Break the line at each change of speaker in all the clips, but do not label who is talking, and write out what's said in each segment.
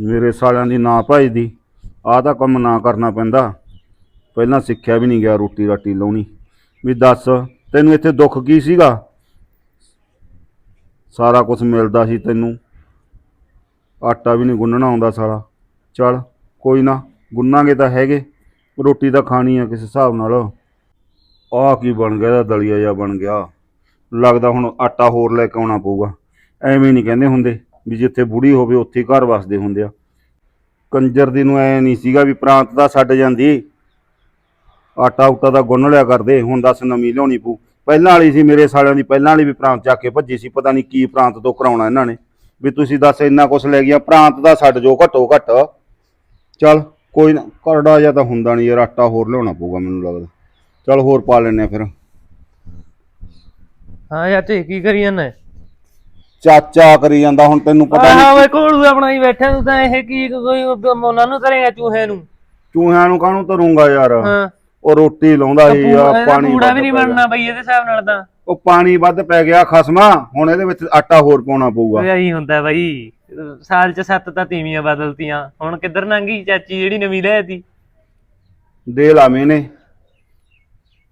ਮੇਰੇ ਸਾਲਿਆਂ ਦੀ ਨਾ ਭਜਦੀ ਆਹ ਤਾਂ ਕੰਮ ਨਾ ਕਰਨਾ ਪੈਂਦਾ। ਪਹਿਲਾਂ ਸਿੱਖਿਆ ਵੀ ਨਹੀਂ ਗਿਆ ਰੋਟੀ ਰਾਟੀ ਲਾਉਣੀ। ਵੀ ਦੱਸ, ਤੈਨੂੰ ਇੱਥੇ ਦੁੱਖ ਕੀ ਸੀਗਾ? ਸਾਰਾ ਕੁਝ ਮਿਲਦਾ ਸੀ ਤੈਨੂੰ। ਆਟਾ ਵੀ ਨਹੀਂ ਗੁੰਨਣਾ ਆਉਂਦਾ ਸਾਲਾ। ਚੱਲ, ਕੋਈ ਨਾ, ਗੁੰਨਾਂਗੇ ਤਾਂ ਹੈਗੇ। ਰੋਟੀ ਤਾਂ ਖਾਣੀ ਆ ਕਿਸੇ ਹਿਸਾਬ ਨਾਲ। ਆਹ ਕੀ ਬਣ ਗਿਆ, ਇਹਦਾ ਦਲੀਆ ਜਿਹਾ ਬਣ ਗਿਆ। ਲੱਗਦਾ ਹੁਣ ਆਟਾ ਹੋਰ ਲੈ ਕੇ ਆਉਣਾ ਪਊਗਾ। ਐਵੇਂ ਨਹੀਂ ਕਹਿੰਦੇ ਹੁੰਦੇ। ਵੀ ਜਿੱਥੇ ਬੁੜੀ ਹੋਵੇ ਉੱਥੇ ਹੀ ਘਰ ਵਸਦੇ ਹੁੰਦੇ ਆ। ਕੰਜਰ ਦੀ ਨੂੰ ਐ ਨਹੀਂ ਸੀਗਾ ਵੀ ਪ੍ਰਾਂਤ ਦਾ ਛੱਡ ਜਾਂਦੀ। ਆਟਾ ਉਟਾ ਦਾ ਗੁੰਨ ਲਿਆ ਕਰਦੇ, ਹੁਣ ਦੱਸ ਨਵੀਂ ਲਿਆਉਣੀ ਪਊ। ਪਹਿਲਾਂ ਵਾਲੀ ਸੀ ਮੇਰੇ ਸਾਲਿਆਂ ਦੀ, ਪਹਿਲਾਂ ਵਾਲੀ ਵੀ ਪ੍ਰਾਂਤ ਚੱਕ ਕੇ ਭੱਜੀ ਸੀ, ਪਤਾ ਨਹੀਂ ਕੀ ਪ੍ਰਾਂਤ ਤੋਂ ਕਰਾਉਣਾ ਇਹਨਾਂ ਨੇ। ਵੀ ਤੁਸੀਂ ਦੱਸ ਇੰਨਾ ਕੁਛ ਲੈ ਗਿਆ ਪ੍ਰਾਂਤ ਦਾ ਛੱਡ ਜੋ ਘੱਟੋ ਘੱਟ। ਚੱਲ ਕੋਈ ਨਾ, ਕਰੜਾ ਜਾਂ ਤਾਂ ਹੁੰਦਾ ਨਹੀਂ ਯਾਰ, ਆਟਾ ਹੋਰ ਲਿਆਉਣਾ ਪਊਗਾ ਮੈਨੂੰ ਲੱਗਦਾ। ਚੱਲ ਹੋਰ ਪਾ ਲੈਣੇ ਫਿਰ।
ਹਾਂ ਚਾਚੇ ਕੀ ਕਰੀ ਜਾਂਦਾ?
ਚਾਚਾ ਕਰੀ ਜਾਂਦਾ ਹੁਣ ਤੈਨੂੰ ਪਤਾ
ਆਹ
ਨਹੀਂ
ਵੇ ਕੋਲੂ ਆਪਣਾ ਹੀ ਬੈਠਾ ਤੂੰ ਤਾਂ ਇਹ ਕੀ ਕੋਈ ਉਹਨਾਂ ਨੂੰ ਕਰੇਗਾ ਚੂਹੇ ਨੂੰ?
ਚੂਹਿਆਂ ਨੂੰ ਕਾਹਨੂੰ ਤਰੂੰਗਾ ਯਾਰ?
ਹਾਂ।
ਉਹ ਰੋਟੀ ਲਾਉਂਦਾ ਸੀ ਆ ਪਾਣੀ
ਕੂੜਾ ਵੀ ਨਹੀਂ
ਪੈ।
ਬਣਨਾ ਬਈ ਇਹਦੇ ਹਿਸਾਬ ਨਾਲ ਤਾਂ।
ਉਹ ਪਾਣੀ ਵੱਧ ਪੈ ਗਿਆ ਖਸਮਾ ਹੁਣ ਇਹਦੇ ਵਿੱਚ ਆਟਾ ਹੋਰ ਪਾਉਣਾ ਪਊਗਾ।
ਓਏ ਆਹੀ ਹੁੰਦਾ ਬਈ ਸਾਲ ਚ ਸੱਤ ਤਾਂ ਤੀਵੀਆਂ ਬਦਲਤੀਆਂ ਹੁਣ ਕਿੱਧਰ ਲੰਗੀ ਚਾਚੀ ਜਿਹੜੀ ਨਵੀਂ ਲਿਆਤੀ
ਦੇ ਲਾਵੇਂ ਨੇ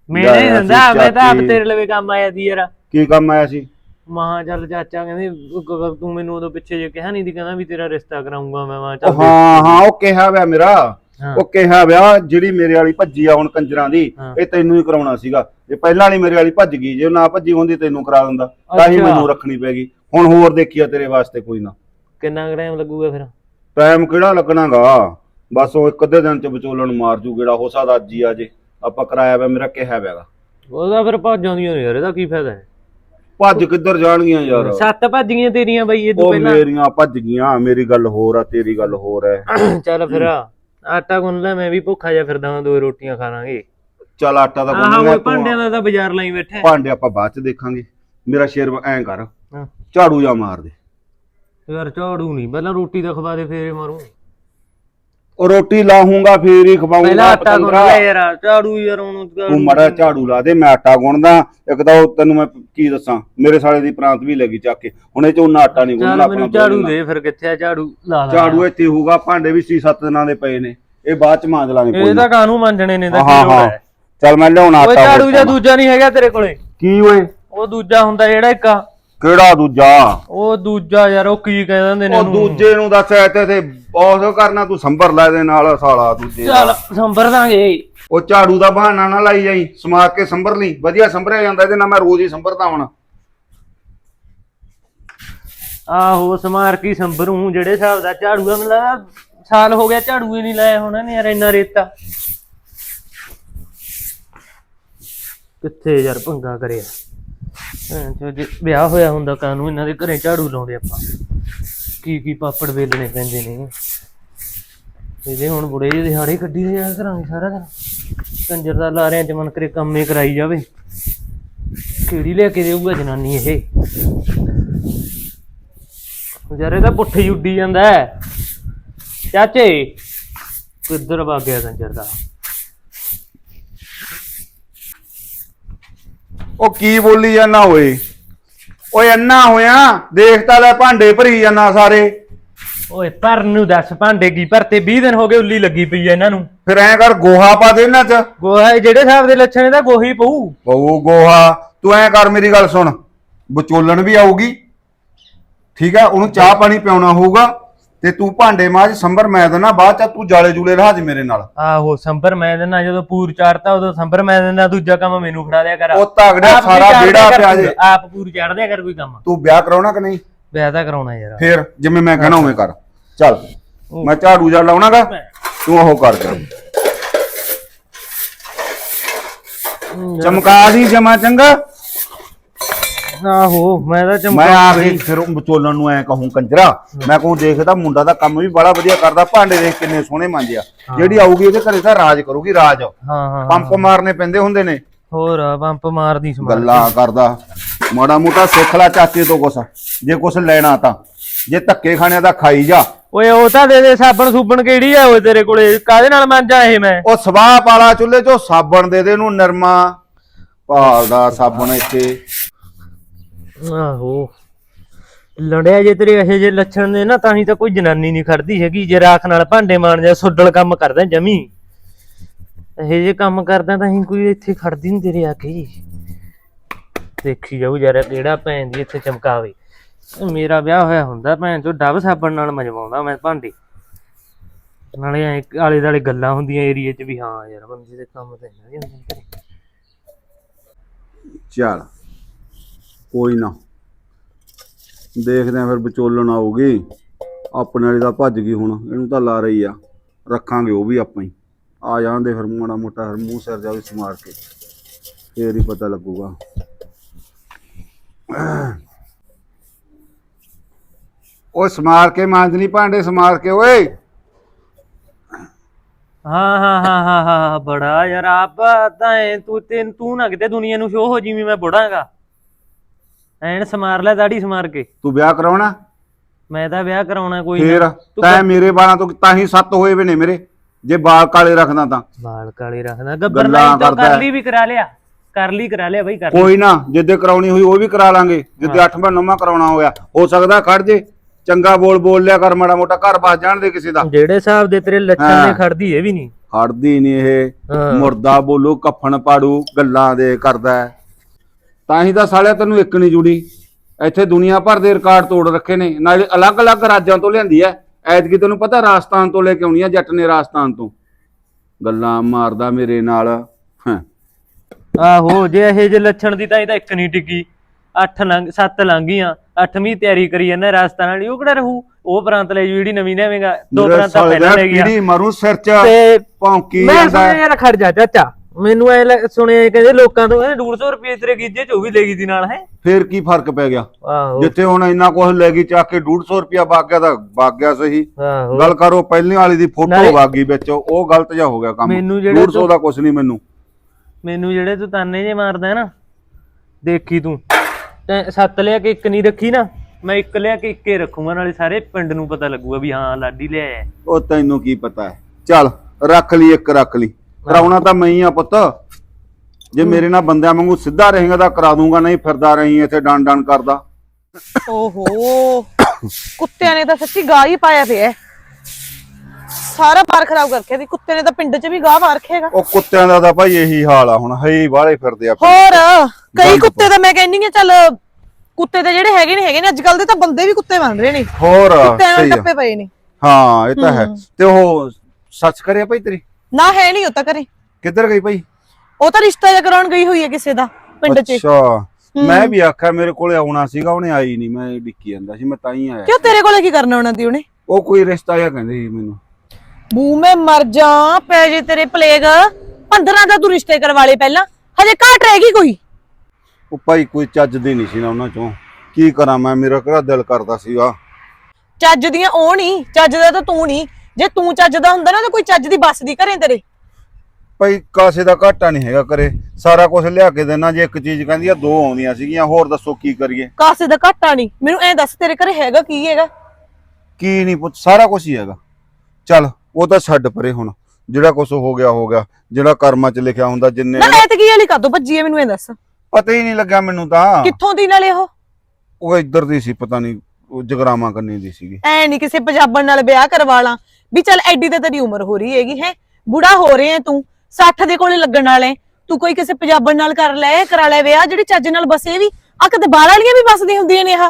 ਮੈਂ ਨਹੀਂ
ਲਿਆਇਆ ਸੀ
ਦਿੰਦਾ ਮੈਂ ਤਾਂ ਆਪ
ਚਾਚੀ।
ਤੇਰੇ ਲਵੇ ਕੰਮ ਆਇਆ ਦੀ ਯਾਰ।
ਕੀ ਕੰਮ ਆਇਆ ਸੀ?
ਮਾਂ ਚੱਲ ਚਾਚਾ ਕਹਿੰਦੇ ਤੂੰ ਮੈਨੂੰ ਉਦੋਂ ਪਿੱਛੇ ਜੇ ਕਿਹਾ ਨਹੀਂ ਦੀ ਕਹਿੰਦਾ ਵੀ ਤੇਰਾ ਰਿਸ਼ਤਾ ਕਰਾਉਂਗਾ ਮੈਂ ਮਾਂ
ਉਹ
ਚੱਲ
ਹਾਂ ਹਾਂ ਉਹ ਕਿਹਾ ਵਿਆ ਮੇਰਾ।
ਹਾਂ।
ਉਹ ਕਿਹਾ ਵਿਆ ਜਿਹੜੀ ਮੇਰੇ ਵਾਲੀ ਭੱਜੀ ਆ ਹੁਣ ਕੰਜਰਾਂ ਦੀ
ਹਾਂ।
ਇਹ ਤੈਨੂੰ ਹੀ ਕਰਾਉਣਾ ਸੀਗਾ। ਇਹ ਪਹਿਲਾਂ ਵਾਲੀ ਮੇਰੇ ਵਾਲੀ ਭੱਜ ਗਈ ਜੇ ਉਹ ਨਾ ਭੱਜੀ ਹੁੰਦੀ ਤੈਨੂੰ ਕਰਾ ਦਿੰਦਾ ਤਾਂ ਹੀ
ਅੱਛਾ।
ਮੈਨੂੰ ਰੱਖਣੀ ਪੈ ਗਈ। ਹੁਣ ਹੋਰ ਦੇਖੀਆ ਤੇਰੇ ਵਾਸਤੇ ਕੋਈ ਨਾ।
ਕਿੰਨਾ ਟਾਈਮ ਲੱਗੂਗਾ ਫਿਰ?
ਟਾਈਮ ਕਿਹੜਾ ਲੱਗਣਾਗਾ? ਬਸ ਉਹ ਇੱਕ ਅੱਧੇ ਦਿਨ ਚ ਵਿਚੋਲਣ ਮਾਰ ਜੂ ਗੇੜਾ ਹੋ ਸਕਦਾ ਅੱਜ ਹੀ ਆ ਜੇ। ਆਪਾਂ ਕਰਾਇਆ ਵਾ ਮੇਰਾ ਕਿਹਾ ਵਿਆਗਾ
ਉਹਦਾ ਫਿਰ ਭੱਜ ਆਉਂਦੀਆਂ ਨੇ ਯਾਰ ਇਹਦਾ ਕੀ ਫਾਇਦਾ ਹੈ?
ਭੱਜ ਕਿੱਧਰ ਜਾਣਗੀਆਂ ਯਾਰ?
ਸੱਤ ਭੱਜ ਗਈਆਂ ਤੇਰੀਆਂ ਬਈ ਇਹ ਤੋਂ
ਉਹ
ਪਹਿਲਾਂ।
ਮੇਰੀਆਂ ਭੱਜ ਗਈਆਂ ਮੇਰੀ ਗੱਲ ਹੋਰ ਆ ਤੇਰੀ ਗੱਲ ਹੋਰ ਐ।
ਚੱਲ ਫਿਰ ਆਟਾ ਗੁੰਨ ਲੈ ਮੈਂ ਵੀ ਭੁੱਖਾ ਜਾ ਫਿਰਦਾ ਹਾਂ ਦੋ ਰੋਟੀਆਂ ਖਾ ਲਾਂਗੇ।
ਚੱਲ ਆਟਾ ਤਾਂ
ਆਹ
ਗੁੰਨਿਆ
ਉਹ ਭਾਂਡਿਆਂ ਦਾ ਤਾਂ ਬਾਜ਼ਾਰ ਲਾਈ ਬੈਠਾ
ਭਾਂਡੇ ਆਪਾਂ ਬਾਅਦ ਚ ਦੇਖਾਂਗੇ। ਮੇਰਾ ਸ਼ੇਰ ਐਂ ਕਰ
ਹਾਂ।
ਝਾੜੂ ਜਾ ਮਾਰ ਦੇ।
ਯਾਰ ਝਾੜੂ ਨਹੀਂ ਪਹਿਲਾਂ ਰੋਟੀ ਤਾਂ ਖਵਾ ਦੇ ਫੇਰੇ ਮਾਰੂ।
ਉਹ ਰੋਟੀ ਲਾਹੂੰਗਾ ਫੇਰ ਹੀ
ਪਹਿਲਾਂ
ਖਵਾਉਂਗਾ
ਆਟਾ ਗੁੰਨ ਲੈ ਯਾਰ ਝਾੜੂ ਯਾਰ ਹੁਣ
ਤੂੰ ਮੜਾ ਝਾੜੂ ਲਾ ਦੇ ਮੈਂ ਆਟਾ ਗੁੰਨਦਾ। ਇੱਕ ਤਾਂ ਉਹ ਤੈਨੂੰ ਮੈਂ ਕੀ ਦੱਸਾਂ ਮੇਰੇ ਸਾਲੇ ਦੀ ਪ੍ਰਾਂਤ ਵੀ ਲੱਗੀ ਚੱਕ ਕੇ। ਹੁਣ ਇਹ ਚ ਉਹਨਾਂ ਆਟਾ ਨਹੀਂ ਗੁੰਨਣਾ
ਚੱਲ ਮੈਨੂੰ ਝਾੜੂ ਦੇ ਫਿਰ ਕਿੱਥੇ ਆ ਝਾੜੂ? ਲਾ ਲਾ।
ਝਾੜੂ ਇੱਥੇ ਹੋਊਗਾ ਭਾਂਡੇ ਵੀ 6-7 ਦਿਨਾਂ ਦੇ ਪਏ ਨੇ ਇਹ ਬਾਅਦ ਚ ਮਾਂਜ ਲਾਂਗੇ
ਇਹ। ਤਾਂ ਕਾਨੂੰ ਮੰਨਣੇ ਨੇ ਤਾਂ
ਹਾਂ
ਕੀ ਲੋੜ
ਹਾਂ।
ਹੈ।
ਚੱਲ ਮੈਂ ਲਿਆਉਣਾ
ਓਏ
ਆਟਾ
ਝਾੜੂ ਜਾਂ। ਦੂਜਾ ਨਹੀਂ ਹੈਗਾ ਤੇਰੇ ਕੋਲੇ?
ਕੀ ਓਏ?
ਉਹ ਦੂਜਾ ਹੁੰਦਾ ਜਿਹੜਾ ਇੱਕ ਆ।
ਕਿਹੜਾ ਦੂਜਾ?
ਉਹ ਦੂਜਾ ਯਾਰ ਉਹ ਕੀ ਕਹਿ ਦਿੰਦੇ ਨੇ
ਉਹ
ਉਹਨੂੰ?
ਦੂਜੇ ਨੂੰ ਦੱਸ ਇੱਥੇ ਤੇ ਬਹੁਤ ਕਰਨਾ? ਤੂੰ ਸੰਭਰ ਲੈ ਦੇ ਨਾਲ ਸਾਲਾ ਦੂਜੇ ਦਾ।
ਚੱਲ ਸੰਭਰ ਦਾਂਗੇ।
ਉਹ ਝਾੜੂ ਦਾ ਬਹਾਨਾ ਨਾ ਲਾਈ ਜਾਈ ਸਮਾਰ ਕੇ ਸੰਭਰ ਲਈ। ਵਧੀਆ ਸੰਭਰਿਆ ਜਾਂਦਾ ਇਹਦੇ ਨਾਲ ਮੈਂ ਰੋਜ਼ ਹੀ ਸੰਭਰਦਾ ਹੁਣ।
ਆਹੋ ਸਮਾਰ ਕੀ ਸੰਭਰੂ ਜਿਹੜੇ ਹਿਸਾਬ ਦਾ ਝਾੜੂ ਆ ਮੈਨੂੰ ਲੱਗਦਾ ਸਾਲ ਹੋ ਗਿਆ ਝਾੜੂ ਹੀ ਨਹੀਂ ਲਾਇਆ ਹੋਣਾ ਨੇ ਯਾਰ ਇੰਨਾ ਰੇਤਾ। ਕਿੱਥੇ ਯਾਰ ਭੰਗਾ ਕਰਿਆ? ਭੈਣ ਚੋ ਜੇ ਵਿਆਹ ਹੋਇਆ ਹੁੰਦਾ ਕਾਨੂੰ ਇਹਨਾਂ ਦੇ ਘਰੇ ਝਾੜੂ ਲਾਉਂਦੇ ਆਪਾਂ। ਕੀ ਕੀ ਪਾਪੜ ਵੇਲਣੇ ਪੈਂਦੇ ਨੇ। ਇਹਦੇ ਹੁਣ ਬੁੜੇ ਜਿਹੇ ਦਿਹਾੜੇ ਕੱਢੀ ਦੇ ਆ ਕਰਾਂਗੇ ਸਾਰਾ ਦਿਨ, ਕੰਜਰ ਦਾ ਲਾਰਿਆਂ ਚ ਮਨ ਕਰੇ ਕੰਮੇ ਕਰਾਈ ਜਾਵੇ। ਕਿਹੜੀ ਲੈ ਕੇ ਦੇਊਗਾ ਜਨਾਨੀ ਇਹ? ਯਾਰ ਇਹ ਤਾਂ ਪੁੱਠੇ ਹੀ ਉੱਡੀ ਜਾਂਦਾ ਹੈ। ਚਾਚੇ, ਕਿੱਧਰ ਵਗ ਗਿਆ ਕੰਜਰ ਦਾ?
ਉਹ ਕੀ ਬੋਲੀ ਜਾਂਦਾ ਓਏ? ਓਏ ਅੰਨਾ ਹੋਇਆ ਦੇਖ ਤਾਂ ਲੈ ਭਾਂਡੇ ਭਰੀ ਜਾਂਦਾ ਸਾਰੇ।
ਓਏ ਪਰ ਨੂੰ ਦੱਸ ਭਾਂਡੇ ਕੀ ਭਰਤੇ? 20 ਦਿਨ ਹੋ ਗਏ ਉੱਲੀ ਲੱਗੀ ਪਈ ਐ ਇਹਨਾਂ ਨੂੰ।
ਫਿਰ ਐਂ ਕਰ ਗੋਹਾ ਪਾ ਦੇ ਇਹਨਾਂ ਚ।
ਗੋਹਾ ਜਿਹੜੇ ਹਿਸਾਬ ਦੇ ਲੱਛਣ ਇਹਦਾ ਗੋਹੀ ਪਊ।
ਪਊ ਗੋਹਾ। ਤੂੰ ਐਂ ਕਰ ਮੇਰੀ ਗੱਲ ਸੁਣ। ਵਿਚੋਲਣ ਵੀ ਆਊਗੀ। ਠੀਕ ਹੈ ਉਹਨੂੰ ਚਾਹ ਪਾਣੀ ਪਿਆਉਣਾ ਹੋਊਗਾ। ਤੇ ਤੂੰ ਭਾਂਡੇ ਮਾਜ ਸੰਭਰ ਮੈਂ ਦੇਣਾ ਬਾਅਦ ਚ ਤੂੰ ਜਾਲੇ ਜੂਲੇ ਲਹਾਜ ਮੇਰੇ ਨਾਲ।
ਆਹੋ ਸੰਭਰ ਮੈਂ ਦਿੰਦਾ ਜਦੋਂ ਪੂਰ ਚਾੜਤਾ ਉਦੋਂ ਸੰਭਰ ਮੈਂ ਦਿੰਦਾ ਦੂਜਾ ਕੰਮ ਮੈਨੂੰ ਫੜਾ ਦਿਆ ਕਰ।
ਉਹ
ਆਪ ਵੀ
ਸਾਰਾ
ਚਾੜ ਕਰ
ਪਿਆ ਜੇ।
ਆਪ ਪੂਰ ਚਾੜ ਦਿਆ ਕਰ ਕੋਈ ਕੰਮ।
ਤੂੰ ਵਿਆਹ ਕਰਾਉਣਾ ਕਿ ਨਹੀਂ?
ਵਿਆਹ ਤਾਂ ਕਰਾਉਣਾ ਯਾਰ।
ਫੇਰ ਜਿਵੇਂ ਮੈਂ ਕਹਿਣਾ ਉਵੇਂ ਕਰ। ਚੱਲ ਮੈਂ ਝਾੜੂ ਜਾ ਲਾਉਣਾਗਾ ਤੂੰ ਉਹ ਕਰ ਕਰ ਚਮਕਾ ਦੀ ਜਮਾ ਚੰਗਾ।
ਆਹੋ ਮੈਂ ਤਾਂ ਚਮਕਾ
ਮੈਂ ਆ ਕੇ ਫਿਰ ਵਿਚੋਲਣ ਨੂੰ ਐ ਕਹੂੰ ਕੰਜਰਾ ਮੈਂ ਕਹੂੰ ਦੇਖਦਾ ਮੁੰਡਾ ਦਾ ਕੰਮ ਵੀ ਬੜਾ ਵਧੀਆ ਕਰਦਾ ਭਾਂਡੇ ਦੇਖ ਕਿੰਨੇ ਸੋਹਣੇ ਮਾਂਜਿਆ ਜਿਹੜੀ ਆਊਗੀ ਉਹਦੇ ਘਰੇ ਤਾਂ ਰਾਜ ਕਰੂਗੀ ਰਾਜ।
ਹਾਂ ਹਾਂ
ਪੰਪ ਮਾਰਨੇ ਪੈਂਦੇ ਹੁੰਦੇ ਨੇ।
ਹੋਰ ਪੰਪ ਮਾਰਦੀ ਸਮਾਨ
ਗੱਲਾਂ ਕਰਦਾ। ਮਾੜਾ ਮੋਟਾ ਸਿੱਖ ਲੈ ਚਾਚੇ ਤੋਂ ਕੁਛ। ਜੇ ਕੁਛ ਲੈਣਾ ਤਾਂ। ਜੇ ਧੱਕੇ ਖਾਣੇ ਤਾਂ ਖਾਈ ਜਾ।
ਓਏ ਉਹ ਤਾਂ ਦੇ ਦੇ ਸਾਬਣ ਸੂਬਣ ਕਿਹੜੀ ਆ ਓਏ ਤੇਰੇ ਕੋਲੇ? ਕਾਦੇ ਨਾਲ ਮਾਂਜਾ ਇਹ ਮੈਂ?
ਉਹ ਸਵਾਹ ਪਾਲਾ ਚੁੱਲ੍ਹੇ 'ਚੋਂ ਸਾਬਣ ਦੇ ਦੇ ਇਹਨੂੰ ਨਰਮਾ। ਭਾਲਦਾ ਸਾਬਣ ਇੱਥੇ।
ਆਹੋ। ਲੰਡਿਆ ਜੇ ਤੇਰੇ ਇਹੋ ਜਿਹੇ ਲੱਛਣ ਨੇ ਨਾ, ਤਾਂ ਹੀ ਤਾਂ ਕੋਈ ਜਨਾਨੀ ਨਹੀਂ ਖੜਦੀ ਹੈਗੀ। ਜੇ ਰਾਖ ਨਾਲ ਭਾਂਡੇ ਮਾਣ ਜਾਂ ਸੁੱਡਲ ਕੰਮ ਕਰਦਾ ਜਮੀ। ਇਹੋ ਜਿਹੇ ਕੰਮ ਕਰਦਾ ਤਾਂ ਹੀ ਕੋਈ ਇੱਥੇ ਖੜਦੀ ਨਹੀਂ ਤੇਰੇ ਆ ਕੇ। ਦੇਖੀ ਜਾਊ ਯਾਰ, ਕਿਹੜਾ ਭੈਣ ਦੀ ਇੱਥੇ ਚਮਕਾਵੇ। ਮੇਰਾ ਵਿਆਹ ਹੋਇਆ ਹੁੰਦਾ, ਭੈਣ ਚੋ ਡੱਬ ਸਾਬਣ ਨਾਲ ਮਜਵਾਉਂਦਾ ਮੈਂ ਭਾਂਡੇ। ਨਾਲੇ ਆਲੇ ਦਾਲੇ ਗੱਲਾਂ ਹੁੰਦੀਆਂ ਏਰੀਏ 'ਚ ਵੀ, ਹਾਂ ਯਾਰ, ਬੰਦੇ ਦੇ ਕੰਮ ਤਾਂ ਇਹਨਾਂ ਹੁੰਦੇ
ਚੱਲ। ਕੋਈ ਨਾ। ਦੇਖਦੇ ਆ ਫਿਰ ਵਿਚੋਲਣ ਆਊਗੀ। ਆਪਣੇ ਵਾਲੀ ਦਾ ਭੱਜ ਗਈ ਹੁਣ, ਇਹਨੂੰ ਤਾਂ ਲਾ ਰਹੀ ਆ। ਰੱਖਾਂਗੇ ਉਹ ਵੀ ਆਪਾਂ ਹੀ। ਆ ਜਾਂਦੇ ਫਿਰ ਮਾੜਾ ਮੋਟਾ ਫਿਰ ਮੂੰਹ ਸਿਰ ਜਾਵੇ ਸਮਾਰ ਕੇ। ਫੇਰ ਹੀ ਪਤਾ ਲੱਗੂਗਾ। ਓਏ ਸਮਾਰ ਕੇ ਮਾਂਜਣੀ ਭਾਂਡੇ ਸਮਾਰ ਕੇ ਓਏ।
ਹਾਂ ਹਾਂ ਹਾਂ ਹਾਂ ਹਾਂ ਬੜਾ ਯਾਰ ਆਪ ਤਾਂ ਤੂੰ ਤੇ ਤੂੰ ਨਾ ਕਿਤੇ ਦੁਨੀਆ ਨੂੰ ਸ਼ੋ ਹੋ ਜਿਵੇਂ, ਮੈਂ ਬੁੜਾਂਗਾ। ਐਨ ਸਮਾਰ ਲੈ ਦਾੜੀ ਸਮਾਰ ਕੇ।
ਤੂੰ ਵਿਆਹ ਕਰਾਉਣਾ?
ਮੈਂ ਤਾਂ ਵਿਆਹ ਕਰਾਉਣਾ ਕੋਈ
ਫੇਰ?
ਨਾ। ਤੂੰ
ਤੈਂ ਮੇਰੇ ਬਾਲਾਂ ਤੋਂ ਤਾਂ ਹੀ ਸੱਤ ਹੋਏ ਵੇ ਨੇ ਮੇਰੇ। ਜੇ ਬਾਲ ਕਾਲੇ ਰੱਖਦਾ ਤਾਂ।
ਵਾਲ ਕਾਲੇ ਰੱਖਦਾ। ਗੱਬਰ
ਗੱਲਾਂ
ਲਾਈਨ ਤੋਂ
ਕਰਦਾ
ਕਰ
ਹੈ।
ਲਈ ਵੀ ਕਰਾ ਲਿਆ। ਕਰ ਲਈ ਕਰਾ ਲਿਆ ਬਈ ਕਰ
ਕੋਈ ਨਾ ਜਿੱਦੇ ਕਰਾਉਣੀ ਹੋਈ ਉਹ ਵੀ ਕਰਾ ਲਾਂਗੇ। ਜਿੱਦੇ 8ਵਾਂ 9ਵਾਂ ਕਰਾਉਣਾ ਹੋਇਆ ਹੋ ਸਕਦਾ ਖੜ ਜੇ। ਚੰਗਾ ਬੋਲ ਬੋਲ ਲਿਆ ਕਰ ਮਾੜਾ ਮੋਟਾ ਘਰ ਬਸ ਜਾਣ ਦੇ ਕਿਸੇ ਦਾ।
ਜਿਹੜੇ ਹਿਸਾਬ ਦੇ ਤੇਰੇ ਲੱਛਣ। ਨੇ ਖੜਦੀ ਇਹ ਵੀ ਨਹੀਂ।
ਖੜਦੀ ਨਹੀਂ ਇਹ।
ਹਾਂ।
ਮੁਰਦਾ ਬੋਲੂ ਕਫਨ ਪਾੜੂ ਗੱਲਾਂ ਦੇ ਕਰਦਾ ਹੈ। ਤਾਂ ਹੀ ਤਾਂ ਸਾਲਿਆ ਤੈਨੂੰ ਇੱਕ ਨਹੀਂ ਜੁੜੀ। ਇੱਥੇ ਦੁਨੀਆ ਭਰ ਦੇ ਰਿਕਾਰਡ ਤੋੜ ਰੱਖੇ ਨੇ। ਨਾਲੇ ਅਲੱਗ-ਅਲੱਗ ਰਾਜਾਂ ਤੋਂ ਲਿਆਂਦੀ ਐ। ਐਤਕੀ ਤੈਨੂੰ ਪਤਾ ਰਾਜਸਥਾਨ ਤੋਂ ਲੈ ਕੇ ਆਉਣੀ ਆ ਜੱਟ ਨੇ ਰਾਜਸਥਾਨ ਤੋਂ। ਗੱਲਾਂ ਮਾਰਦਾ ਮੇਰੇ ਨਾਲ। ਹਾਂ।
ਆਹੋ ਜੇ ਇਹ ਜੇ ਲੱਛਣ ਦੀ ਤਾਂ ਇਹ ਤਾਂ ਇੱਕ ਨਹੀਂ ਟਿੱਕੀ। ਅੱਠ ਲੰਘ ਸੱਤ ਲੰਘੀਆਂ। ਅੱਠਵੀਂ ਤਿਆਰੀ ਕਰੀ ਜਾਂਦਾ ਰਾਜਸਥਾਨ ਵਾਲੀ। ਉਹ ਕਿਹੜਾ ਰਹੂ? ਉਹ ਪ੍ਰਾਂਤ ਲੈ ਜੂ ਜਿਹੜੀ ਨਵੀਂ ਲੈਵੇਂਗਾ ਦੋ ਪ੍ਰਾਂਤਾਂ ਪਹਿਲਾਂ ਲੈ ਗਿਆ।
ਪੀੜੀ ਮਰੂ ਸਿਰ ਚ
ਤੇ
ਭੌਂਕੀ
ਮੈਂ ਸੁਣਿਆ ਯਾਰ ਖੜ ਜਾ ਚਾਚਾ। ਮੈਨੂੰ ਐ ਸੁਣਿਆ ਕਹਿੰਦੇ ਲੋਕਾਂ ਤੋਂ ਕਹਿੰਦੇ 150 ਰੁਪਏ ਤੇਰੇ ਗੀਜੇ ਚ ਉਹ ਵੀ ਲੈ ਗਈ ਦੀ ਨਾਲ ਹੈ?
ਫੇਰ ਕੀ ਫ਼ਰਕ ਪੈ ਗਿਆ?
ਆਹੋ।
ਜਿੱਥੇ ਹੁਣ ਇੰਨਾ ਕੁਝ ਲੈ ਗਈ ਚੱਕ ਕੇ 150 ਰੁਪਿਆ ਵਗ ਗਿਆ ਤਾਂ ਵਗ ਗਿਆ ਸਹੀ।
ਆਹੋ।
ਗੱਲ ਕਰੋ ਪਹਿਲੀ ਵਾਲੀ ਦੀ ਫੋਟੋ
ਨਾਲੇ-
ਵਗ ਗਈ ਵਿੱਚ ਉਹ ਗਲਤ ਜਿਹਾ ਹੋ ਗਿਆ ਕੰਮ।
ਮੈਨੂੰ ਜਿਹੜੇ
150 ਦਾ ਕੁਝ ਨਹੀਂ ਮੈਨੂੰ।
ਮੈਨੂੰ ਜਿਹੜੇ ਤੂੰ ਤਾਨੇ ਜੇ ਮਾਰਦਾ ਹੈ ਨਾ ਦੇਖੀ ਤੂੰ। ਤੈਂ ਸੱਤ ਲਿਆ ਕੇ ਇੱਕ ਨਹੀਂ ਰੱਖੀ ਨਾ ਮੈਂ ਇੱਕ ਲਿਆ ਕੇ ਇੱਕੇ ਰੱਖੂਗਾ ਨਾਲੇ ਸਾਰੇ ਪਿੰਡ ਨੂੰ ਪਤਾ ਲੱਗੂਗਾ ਵੀ ਹਾਂ ਲਾਡੀ ਲਿਆਇਆ ਹੈ।
ਉਹ ਤੈਨੂੰ ਕੀ ਪਤਾ ਹੈ। ਚੱਲ ਰੱਖ ਲਈ ਇੱਕ ਰੱਖ ਲਈ। ਕਰਾਉਣਾ ਤਾਂ ਮੈਂ ਹੀ ਆ ਪੁੱਤ। ਜੇ ਮੇਰੇ ਨਾਲ ਬੰਦਿਆਂ ਵਾਂਗੂ ਸਿੱਧਾ ਰਹੇਗਾ ਤਾਂ ਕਰਾ ਦੂੰਗਾ ਨਹੀਂ ਫਿਰਦਾ ਰਹੀ ਇੱਥੇ ਡਾਂ ਡਾਂ ਕਰਦਾ।
ਓਹੋ ਕੁੱਤਿਆਂ ਨੇ ਤਾਂ ਸੱਚੀ ਗਾਹ ਹੀ ਪਾਇਆ ਪਿਆ ਹੈ। ਸਾਰਾ ਬਾਰ ਖਰਾਬ ਕਰਕੇ ਦੀ ਕੁੱਤੇ ਨੇ ਤਾਂ ਪਿੰਡ 'ਚ ਵੀ ਗਾਹ ਰੱਖੇਗਾ
ਉਹ ਕੁੱਤਿਆਂ ਦਾ ਤਾਂ ਭਾਈ ਇਹੀ ਹਾਲ ਆ ਹੁਣ ਹੈ ਹੀ ਬਾਹਲੇ ਫਿਰਦੇ ਆ
ਹੋਰ ਕਈ ਕੁੱਤੇ ਤਾਂ ਮੈਂ ਕਹਿੰਨੀ ਆ ਚੱਲ ਕੁੱਤੇ ਤੇ ਜਿਹੜੇ ਹੈਗੇ ਨੇ ਹੈਗੇ ਨੇ ਅੱਜ ਕੱਲ ਦੇ ਤਾਂ ਬੰਦੇ ਵੀ ਕੁੱਤੇ ਬਣ ਰਹੇ ਨੇ।
ਹੋਰ
ਕੁੱਤਿਆਂ
ਸਹੀ
ਨਾਲ
ਆ।
ਟੱਪੇ ਪਏ ਨੇ।
ਹਾਂ ਇਹ ਤਾਂ ਹੈ। ਤੇ ਉਹ ਸੱਚ ਕਰਿਆ ਭਾਈ ਤੇਰੀ?
ਨਾ ਹੈ ਨਹੀਂ ਉਹ ਤਾਂ ਘਰੇ।
ਕਿੱਧਰ ਗਈ ਭਾਈ?
ਉਹ ਤਾਂ ਰਿਸ਼ਤਾ ਜਿਹਾ ਕਰਾਉਣ ਗਈ ਹੋਈ ਹੈ ਕਿਸੇ ਦਾ ਪਿੰਡ 'ਚ।
ਅੱਛਾ। ਮੈਂ ਵੀ ਆਖਿਆ ਮੇਰੇ ਕੋਲੇ ਆਉਣਾ ਸੀਗਾ ਉਹਨੇ ਆਈ ਨਹੀਂ ਮੈਂ ਡਿੱਕੀ ਜਾਂਦਾ ਸੀ ਮੈਂ ਤਾਂ ਹੀ ਆਇਆ
ਕਿਉਂ ਤੇਰੇ ਕੋਲੇ ਕੀ ਕਰਨਾ ਉਹਨਾਂ ਦੀ ਉਹਨੇ?
ਉਹ ਕੋਈ ਰਿਸ਼ਤਾ ਜਿਹਾ ਕਹਿੰਦੇ ਸੀ ਮੈਨੂੰ।
ਬੂ ਮੈਂ ਮਰ ਜਾ ਪੈ ਜੇ ਤੇਰੇ ਪਲੇਗ। 15 ਦਾ ਤੂੰ ਰਿਸ਼ਤੇ ਕਰਵਾ ਲਏ ਪਹਿਲਾਂ ਹਜੇ ਘਾਟ ਰਹੇਗੀ ਕੋਈ?
ਉਹ ਭਾਈ ਕੋਈ ਚੱਜ ਦੀ ਨਹੀਂ ਸੀ ਨਾ ਉਹਨਾਂ ਚੋਂ। ਕੀ ਕਰਾਂ ਮੈਂ ਮੇਰਾ ਕਿਹੜਾ ਦਿਲ ਕਰਦਾ ਸੀਗਾ।
ਚੱਜ ਦੀਆਂ ਉਹ ਨਹੀਂ ਚੱਜ ਦਾ ਤਾਂ ਤੂੰ ਨਹੀਂ। ਜੇ ਤੂੰ ਚੱਜ ਦਾ ਹੁੰਦਾ ਨਾ ਤਾਂ ਕੋਈ ਚੱਜ ਦੀ ਬੱਸਦੀ ਘਰੇ ਤੇਰੇ।
ਭਾਈ ਕਾਸੇ ਦਾ ਘਾਟਾ ਨਹੀਂ ਹੈਗਾ ਕਰੇ ਸਾਰਾ ਕੁਝ ਲਿਆ ਕੇ ਦੇਣਾ ਜੇ ਇੱਕ ਚੀਜ਼ ਕਹਿੰਦੀ ਆ ਦੋ ਆਉਂਦੀਆਂ ਸੀਗੀਆਂ ਹੋਰ ਦੱਸੋ ਕੀ ਕਰੀਏ।
ਕਾਸੇ ਦਾ ਘਾਟਾ ਨਹੀਂ। ਮੈਨੂੰ ਐਂ ਦੱਸ ਤੇਰੇ ਘਰੇ ਹੈਗਾ ਕੀ ਹੈਗਾ?
ਕੀ ਨਹੀਂ ਪੁੱਤ ਸਾਰਾ ਕੁਝ ਹੀ ਹੈਗਾ। ਚੱਲ ਉਹ ਤਾਂ ਛੱਡ ਪਰੇ ਹੁਣ। ਜਿਹੜਾ ਕੁਝ ਹੋ ਗਿਆ ਹੋ ਗਿਆ। ਜਿਹੜਾ ਕਰਮਾਂ 'ਚ ਲਿਖਿਆ ਹੁੰਦਾ ਜਿੰਨੇ
ਨਾ ਐਤਕੀ ਵਾਲੀ ਕਾਦੋਂ ਭੱਜੀ ਐ ਮੈਨੂੰ ਐਂ ਦੱਸ।
ਪਤਾ ਹੀ ਨਹੀਂ ਲੱਗਾ ਮੈਨੂੰ ਤਾਂ।
ਕਿੱਥੋਂ ਦੀ ਨਾਲੇ ਉਹ?
ਉਹ ਇੱਧਰ ਦੀ ਸੀ ਪਤਾ ਨਹੀਂ ਉਹ ਜਗਰਾਮਾ ਕੰਨੀ ਦੀ ਸੀਗੀ।
ਐ ਨਹੀਂ ਕਿਸੇ ਪੰਜਾਬਣ ਨਾਲ ਵਿਆਹ ਕਰਵਾ ਲਾਂ। ਵੀ ਚੱਲ ਐਡੀ ਤੇ ਤੇਰੀ ਉਮਰ ਹੋ ਰਹੀ ਹੈਗੀ ਹੈ? ਬੁੜਾ ਹੋ ਰਹੇ ਐ ਤੂੰ 60 ਦੇ ਕੋਲੇ ਲੱਗਣ ਵਾਲੇ ਤੂੰ ਕੋਈ ਕਿਸੇ ਪੰਜਾਬਣ ਨਾਲ ਕਰ ਲੈ ਕਰਾ ਲੈ ਵਿਆਹ ਜਿਹੜੀ ਚੱਜ ਨਾਲ ਬਸੇ ਵੀ ਆ ਕਿਤੇ ਬਾਹਰ ਵਾਲੀਆਂ ਵੀ ਬਸਦੀਆਂ ਹੁੰਦੀਆਂ ਨੇ ਆਹ।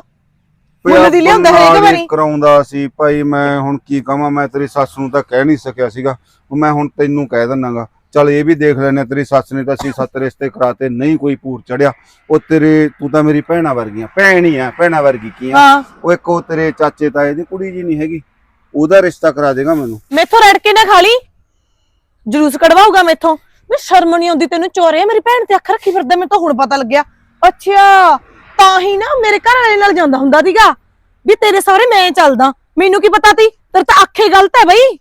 ਮੁੱਲ ਦੀ ਲਿਆਉਂਦਾ ਹਰੇਕ ਵਾਰੀ।
ਕਰਾਉਂਦਾ ਸੀ ਭਾਈ ਮੈਂ ਹੁਣ ਕੀ ਕਹਾਂ ਮੈਂ ਤੇਰੀ ਸੱਸ ਨੂੰ ਤਾਂ ਕਹਿ ਨਹੀਂ ਸਕਿਆ ਸੀਗਾ। ਉਹ ਮੈਂ ਹੁਣ ਤੈਨੂੰ ਕਹਿ ਦਿੰਨਾਗਾ ਚੱਲ ਇਹ ਵੀ ਦੇਖ ਲੈਨੇ ਤੇਰੀ ਸੱਸ ਨੇ ਤਾਂ ਸੀ ਸੱਤ ਰਿਸ਼ਤੇ ਕਰਾਤੇ ਨਹੀਂ ਕੋਈ ਪੂਰ ਚੜਿਆ। ਉਹ ਤੇਰੇ ਤੂੰ ਤਾਂ ਮੇਰੀ ਭੈਣਾ ਵਰਗੀਆਂ ਭੈਣ ਹੀ ਆ ਭੈਣਾ ਵਰਗੀ ਕੀ ਆ? ਉਹ ਇੱਕ ਉਹ ਤੇਰੇ ਚਾਚੇ ਤਾਏ ਦੀ ਕੁੜੀ ਜੀ ਨਹੀਂ ਹੈਗੀ। ਉਹਦਾ ਰਿਸ਼ਤਾ ਕਰਾ ਦੇਗਾ ਮੈਨੂੰ।
ਮੈਥੋਂ ਰੜ ਕੇ ਨਾ ਖਾ ਲਈ। ਜਲੂਸ ਕਢਵਾਊਗਾ ਮੈਥੋਂ। ਮੈਂ ਸ਼ਰਮ ਨਹੀਂ ਆਉਂਦੀ ਤੈਨੂੰ ਚੋਰੇ ਮੇਰੀ ਭੈਣ ਤੇ ਅੱਖ ਰੱਖੀ ਫਿਰਦਾ ਮੈਨੂੰ ਤਾਂ ਹੁਣ ਪਤਾ ਲੱਗਿਆ। ਅੱਛਾ ਤਾਂ ਹੀ ਨਾ ਮੇਰੇ ਘਰ ਵਾਲੇ ਨਾਲ ਜਾਂਦਾ ਹੁੰਦਾ ਸੀਗਾ। ਵੀ ਤੇਰੇ ਸਹੁਰੇ ਮੈਂ ਚੱਲਦਾ। ਮੈਨੂੰ ਕੀ ਪਤਾ ਤੀ ਤੇਰੇ ਤਾਂ ਅੱਖੇ ਗਲਤ ਹੈ ਬਈ।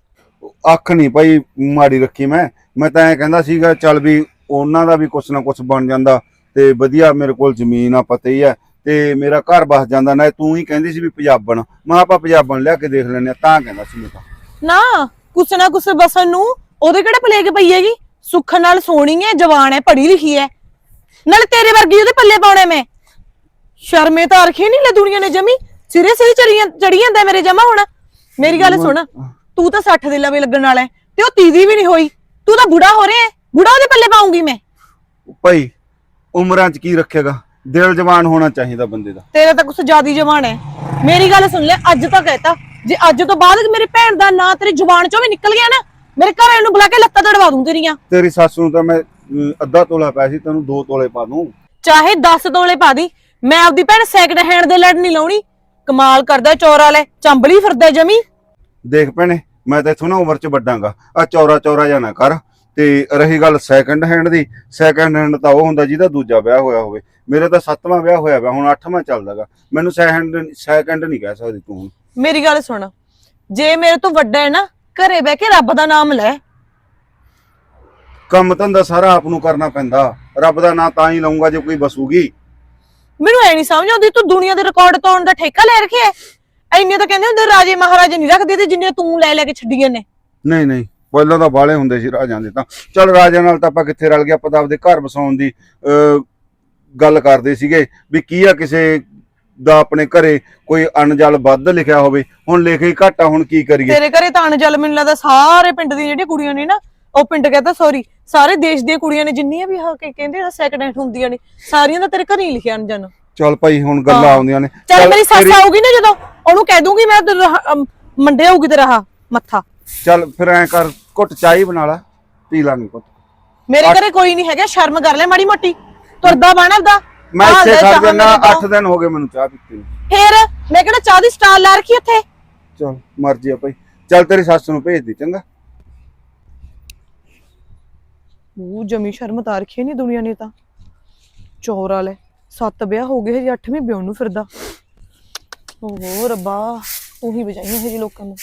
ਅੱਖ ਨਹੀਂ ਭਾਈ ਮਾੜੀ ਰੱਖੀ ਮੈਂ। ਮੈਂ ਤਾਂ ਐ ਕਹਿੰਦਾ ਸੀਗਾ ਚੱਲ ਵੀ ਉਹਨਾਂ ਦਾ ਵੀ ਕੁਛ ਨਾ ਕੁਛ ਬਣ ਜਾਂਦਾ ਤੇ ਵਧੀਆ ਮੇਰੇ ਕੋਲ ਜ਼ਮੀਨ ਆ ਪਤਾ ਹੀ ਹੈ ਤੇ ਮੇਰਾ ਘਰ ਬਸ ਜਾਂਦਾ ਨਾ ਤੂੰ ਹੀ ਕਹਿੰਦੀ ਸੀ ਵੀ ਪੰਜਾਬਣ। ਮੈਂ ਆਪਾਂ ਪੰਜਾਬਣ ਲਿਆ ਕੇ ਦੇਖ ਆ ਤਾਂ ਕਹਿੰਦਾ ਸੀ ਮੈਂ ਤਾਂ।
ਨਾ ਕੁਛ ਨਾ ਕੁਛ ਬਸਣ ਨੂੰ ਉਹਦੇ ਕਿਹੜੇ ਪਲੇਗ ਪਈ ਹੈਗੀ? ਸੁੱਖ ਨਾਲ ਸੋਹਣੀ ਹੈ ਜਵਾਨ ਹੈ ਪੜ੍ਹੀ ਲਿਖੀ ਹੈ। ਨਾਲ ਤੇਰੇ ਵਰਗੀ ਉਹਦੇ ਪੱਲੇ ਪਾਉਣੇ ਮੈਂ। ਸ਼ਰਮੇ ਤਾਂ ਅਰਖੇ ਨਹੀਂ ਲੈ ਦੁਨੀਆ ਨੇ ਜਮੀ। ਸੀਰੀਅਸ ਹੀ ਚੜੀ ਚੜੀ ਜਾਂਦਾ ਮੇਰੇ ਜਮਾ ਹੁਣ। ਮੇਰੀ ਗੱਲ ਸੁਣ ਤੂੰ ਤਾਂ 60 ਦੇ ਲਵੇ ਲੱਗਣ ਵਾਲਾ ਤੇ ਉਹ ਤੀਦੀ ਵੀ ਨਹੀਂ ਹੋਈ। ਤੂੰ ਤਾਂ ਬੁੜਾ ਹੋ ਰਿਹਾ ਹੈ ਬੁੜਾ ਉਹਦੇ ਪੱਲੇ ਪਾਉਂਗੀ ਮੈਂ।
ਭਾਈ ਉਮਰਾਂ 'ਚ ਕੀ ਰੱਖੇਗਾ? ਦਿਲ ਜਵਾਨ ਹੋਣਾ ਚਾਹੀਦਾ ਬੰਦੇ ਦਾ।
ਤੇਰਾ ਤਾਂ ਕੁਛ ਜ਼ਿਆਦੀ ਜ਼ਬਾਨ ਹੈ ਮੇਰੀ ਗੱਲ ਸੁਣ ਲੈ ਅੱਜ ਤਾਂ ਕਹਿਤਾ ਜੇ ਅੱਜ ਤੋਂ ਬਾਅਦ ਮੇਰੀ ਭੈਣ ਦਾ ਨਾਂ ਤੇਰੀ ਜ਼ੁਬਾਨ ਚੋਂ ਵੀ ਨਿਕਲ ਗਿਆ ਨਾ ਮੇਰੇ ਘਰ ਵਾਲੇ ਨੂੰ ਬੁਲਾ ਕੇ ਲੱਤਾਂ ਤੜਵਾ ਦੂੰ ਤੇਰੀਆਂ।
ਤੇਰੀ ਸੱਸ ਨੂੰ ਤਾਂ ਮੈਂ ਅਮ, ਅੱਧਾ ਤੋਲਾ ਪਿਆ ਸੀ ਤੈਨੂੰ ਦੋ ਤੋਲੇ ਪਾ ਦੂੰ।
ਚਾਹੇ 10 ਤੋਲੇ ਪਾ ਦੀ ਮੈਂ ਆਪਦੀ ਭੈਣ ਸੈਕਿੰਡ ਹੈਂਡ ਦੇ ਲੜ ਨਹੀਂ ਲਾਉਣੀ। ਕਮਾਲ ਕਰਦਾ ਚੋਰ ਵਾਲੇ ਚੰਬਲੀ ਫਿਰਦਾ ਜਮੀ।
ਦੇਖ ਭੈਣੇ ਮੈਂ ਤਾਂ ਇਥੋਂ ਨਾ ਉਮਰ 'ਚ ਵੱਡਾਂਗਾ। ਆ ਚੌਰਾ ਚੌਰਾ ਜਾਂ ਨਾ ਕਰ ਤੇ ਰਹੀ ਗੱਲ ਸੈਕੰਡ ਹੈਂਡ ਦੀ ਸੈਕੰਡ ਹੈਂਡ ਤਾਂ ਉਹ ਹੁੰਦਾ ਜਿਹਦਾ ਦੂਜਾ ਵਿਆਹ ਹੋਇਆ ਹੋਵੇ। ਮੇਰੇ ਤਾਂ ਸੱਤਵਾਂ ਵਿਆਹ ਹੋਇਆ ਵਾ ਹੁਣ ਅੱਠਵਾਂ ਚੱਲਦਾਗਾ। ਮੈਨੂੰ ਸੈਕੰਡ ਸੈਕੰਡ ਨਹੀਂ ਕਹਿ ਸਕਦੀ ਤੂੰ ਹੁਣ।
ਮੇਰੀ ਗੱਲ ਸੁਣ ਜੇ ਮੇਰੇ ਤੋਂ ਵੱਡਾ ਹੈ ਨਾ ਘਰੇ ਬਹਿ ਕੇ ਰੱਬ ਦਾ ਨਾਮ ਲੈ।
ਕੰਮ ਧੰਦਾ ਸਾਰਾ ਆਪ ਨੂੰ ਕਰਨਾ ਪੈਂਦਾ। ਰੱਬ ਦਾ ਨਾਂ ਤਾਂ ਹੀ ਲਊਂਗਾ ਜੇ ਕੋਈ ਬਸੂਗੀ।
ਮੈਨੂੰ ਐ ਨਹੀਂ ਸਮਝ ਆਉਂਦੀ ਤੂੰ ਦੁਨੀਆ ਦੇ ਰਿਕਾਰਡ ਤੋੜਨ ਦਾ ਠੇਕਾ ਲੈ ਰੱਖਿਆ ਹੈ? ਇੰਨੇ ਤਾਂ ਕਹਿੰਦੇ ਹੁੰਦੇ ਰਾਜੇ ਮਹਾਰਾਜੇ ਨਹੀਂ ਰੱਖਦੇ ਤੇ ਜਿੰਨੇ ਤੂੰ ਲੈ ਲੈ ਕੇ ਛੱਡੀਆਂ ਨੇ।
ਨਹੀਂ ਨਹੀਂ ਪਹਿਲਾਂ ਤਾਂ ਬਾਲੇ ਹੁੰਦੇ ਸੀ ਰਾਜਾਂ ਦੇ ਤਾਂ। ਚਲ ਰਾਜਾ ਨਾਲ ਤਾਂ ਆਪਾਂ ਕਿੱਥੇ ਰਲ ਗਏ ਆਪਾਂ ਤਾਂ ਆਪਦੇ ਘਰ ਵਸਾਉਣ ਦੀ ਅਹ, ਗੱਲ ਕਰਦੇ ਸੀਗੇ ਵੀ ਕੀ ਆ ਕਿਸੇ ਦਾ ਆਪਣੇ ਘਰੇ ਕੋਈ ਅਣਜਲ ਵੱਧ ਲਿਖਿਆ ਹੋਵੇ ਹੁਣ ਲਿਖੇ ਘਾਟਾ ਹੁਣ ਕੀ ਕਰੀਏ?
ਤੇਰੇ ਘਰੇ ਤਾਂ ਅਣਜਲ ਮੈਨੂੰ ਲੱਗਦਾ ਸਾਰੇ ਪਿੰਡ ਦੀਆਂ ਜਿਹੜੀਆਂ ਕੁੜੀਆਂ ਨੇ ਨਾ ਉਹ ਪਿੰਡ ਕਹਿੰਦਾ ਸੌਰੀ ਸਾਰੇ ਦੇਸ਼ ਦੀਆਂ ਕੁੜੀਆਂ ਨੇ ਜਿੰਨੀਆਂ ਵੀ ਹਾਂ ਕਿ ਕਹਿੰਦੇ ਨਾ ਸੈਕੰਡ ਹੈਂਡ ਹੁੰਦੀਆਂ ਨੇ ਸਾਰੀਆਂ ਦਾ ਤੇਰੇ ਘਰੇ ਹੀ ਲਿਖਿਆ ਅਣਜਨ
ਚਲ ਭਾਈ ਹੁਣ ਗੱਲਾਂ। ਆਉਂਦੀਆਂ ਨੇ।
ਚੱਲ ਮੇਰੀ ਸੱਸ
ਤੇਰੀ-
ਆਊਗੀ ਨਾ ਜਦੋਂ ਉਹਨੂੰ ਕਹਿ ਦੂੰਗੀ ਮੈਂ ਤੇ ਰਹਾ- ਅਮ, ਮੰਡੇ ਆਊਗੀ ਤੇ ਰਹਾ ਮੱਥਾ।
ਚੱਲ ਫਿਰ ਐ ਕਰ ਘੁੱਟ ਚਾਹੀ ਬਣਾ ਲਾ ਪੀ ਲਾਂਗੇ ਘੁੱਟ।
ਮੇਰੇ ਘਰੇ ਕੋਈ ਨਹੀਂ ਹੈਗਾ ਸ਼ਰਮ ਕਰ ਲੈ ਮਾੜੀ ਮੋਟੀ। ਤੁਰਦਾ ਬਣ ਦਾ
ਮੈਂ ਇੱਥੇ ਖੜ ਜਾਣਾ 8 ਦਿਨ ਹੋ ਗਏ ਮੈਨੂੰ ਚਾਹ ਪੀਤੀ ਨੂੰ।
ਫੇਰ ਮੈਂ ਕਿਹੜਾ ਚਾਹ ਦੀ ਸਟਾਲ ਲਾ ਰੱਖੀ ਇੱਥੇ
ਚੱਲ ਮਰਜ਼ੀ ਆ ਭਾਈ। ਚੱਲ ਤੇਰੀ ਸੱਸ ਨੂੰ ਭੇਜ ਦੇ ਚੰਗਾ।
ਉਹ ਜਮੀ ਸ਼ਰਮ ਤਾਂ ਰੱਖੀ ਨਹੀਂ ਦੁਨੀਆ ਨੇ ਤਾਂ। ਚੋਰ ਵਾਲੇ ਸੱਤ ਵਿਆਹ ਹੋ ਗਏ ਹਜੇ 8ਵੀਂ ਵਿਆਹ ਨੂੰ ਫਿਰਦਾ। ਓਹੋ ਰੱਬਾ ਤੂੰ ਹੀ ਬਚਾਈਆਂ ਹਜੇ ਲੋਕਾਂ ਨੂੰ।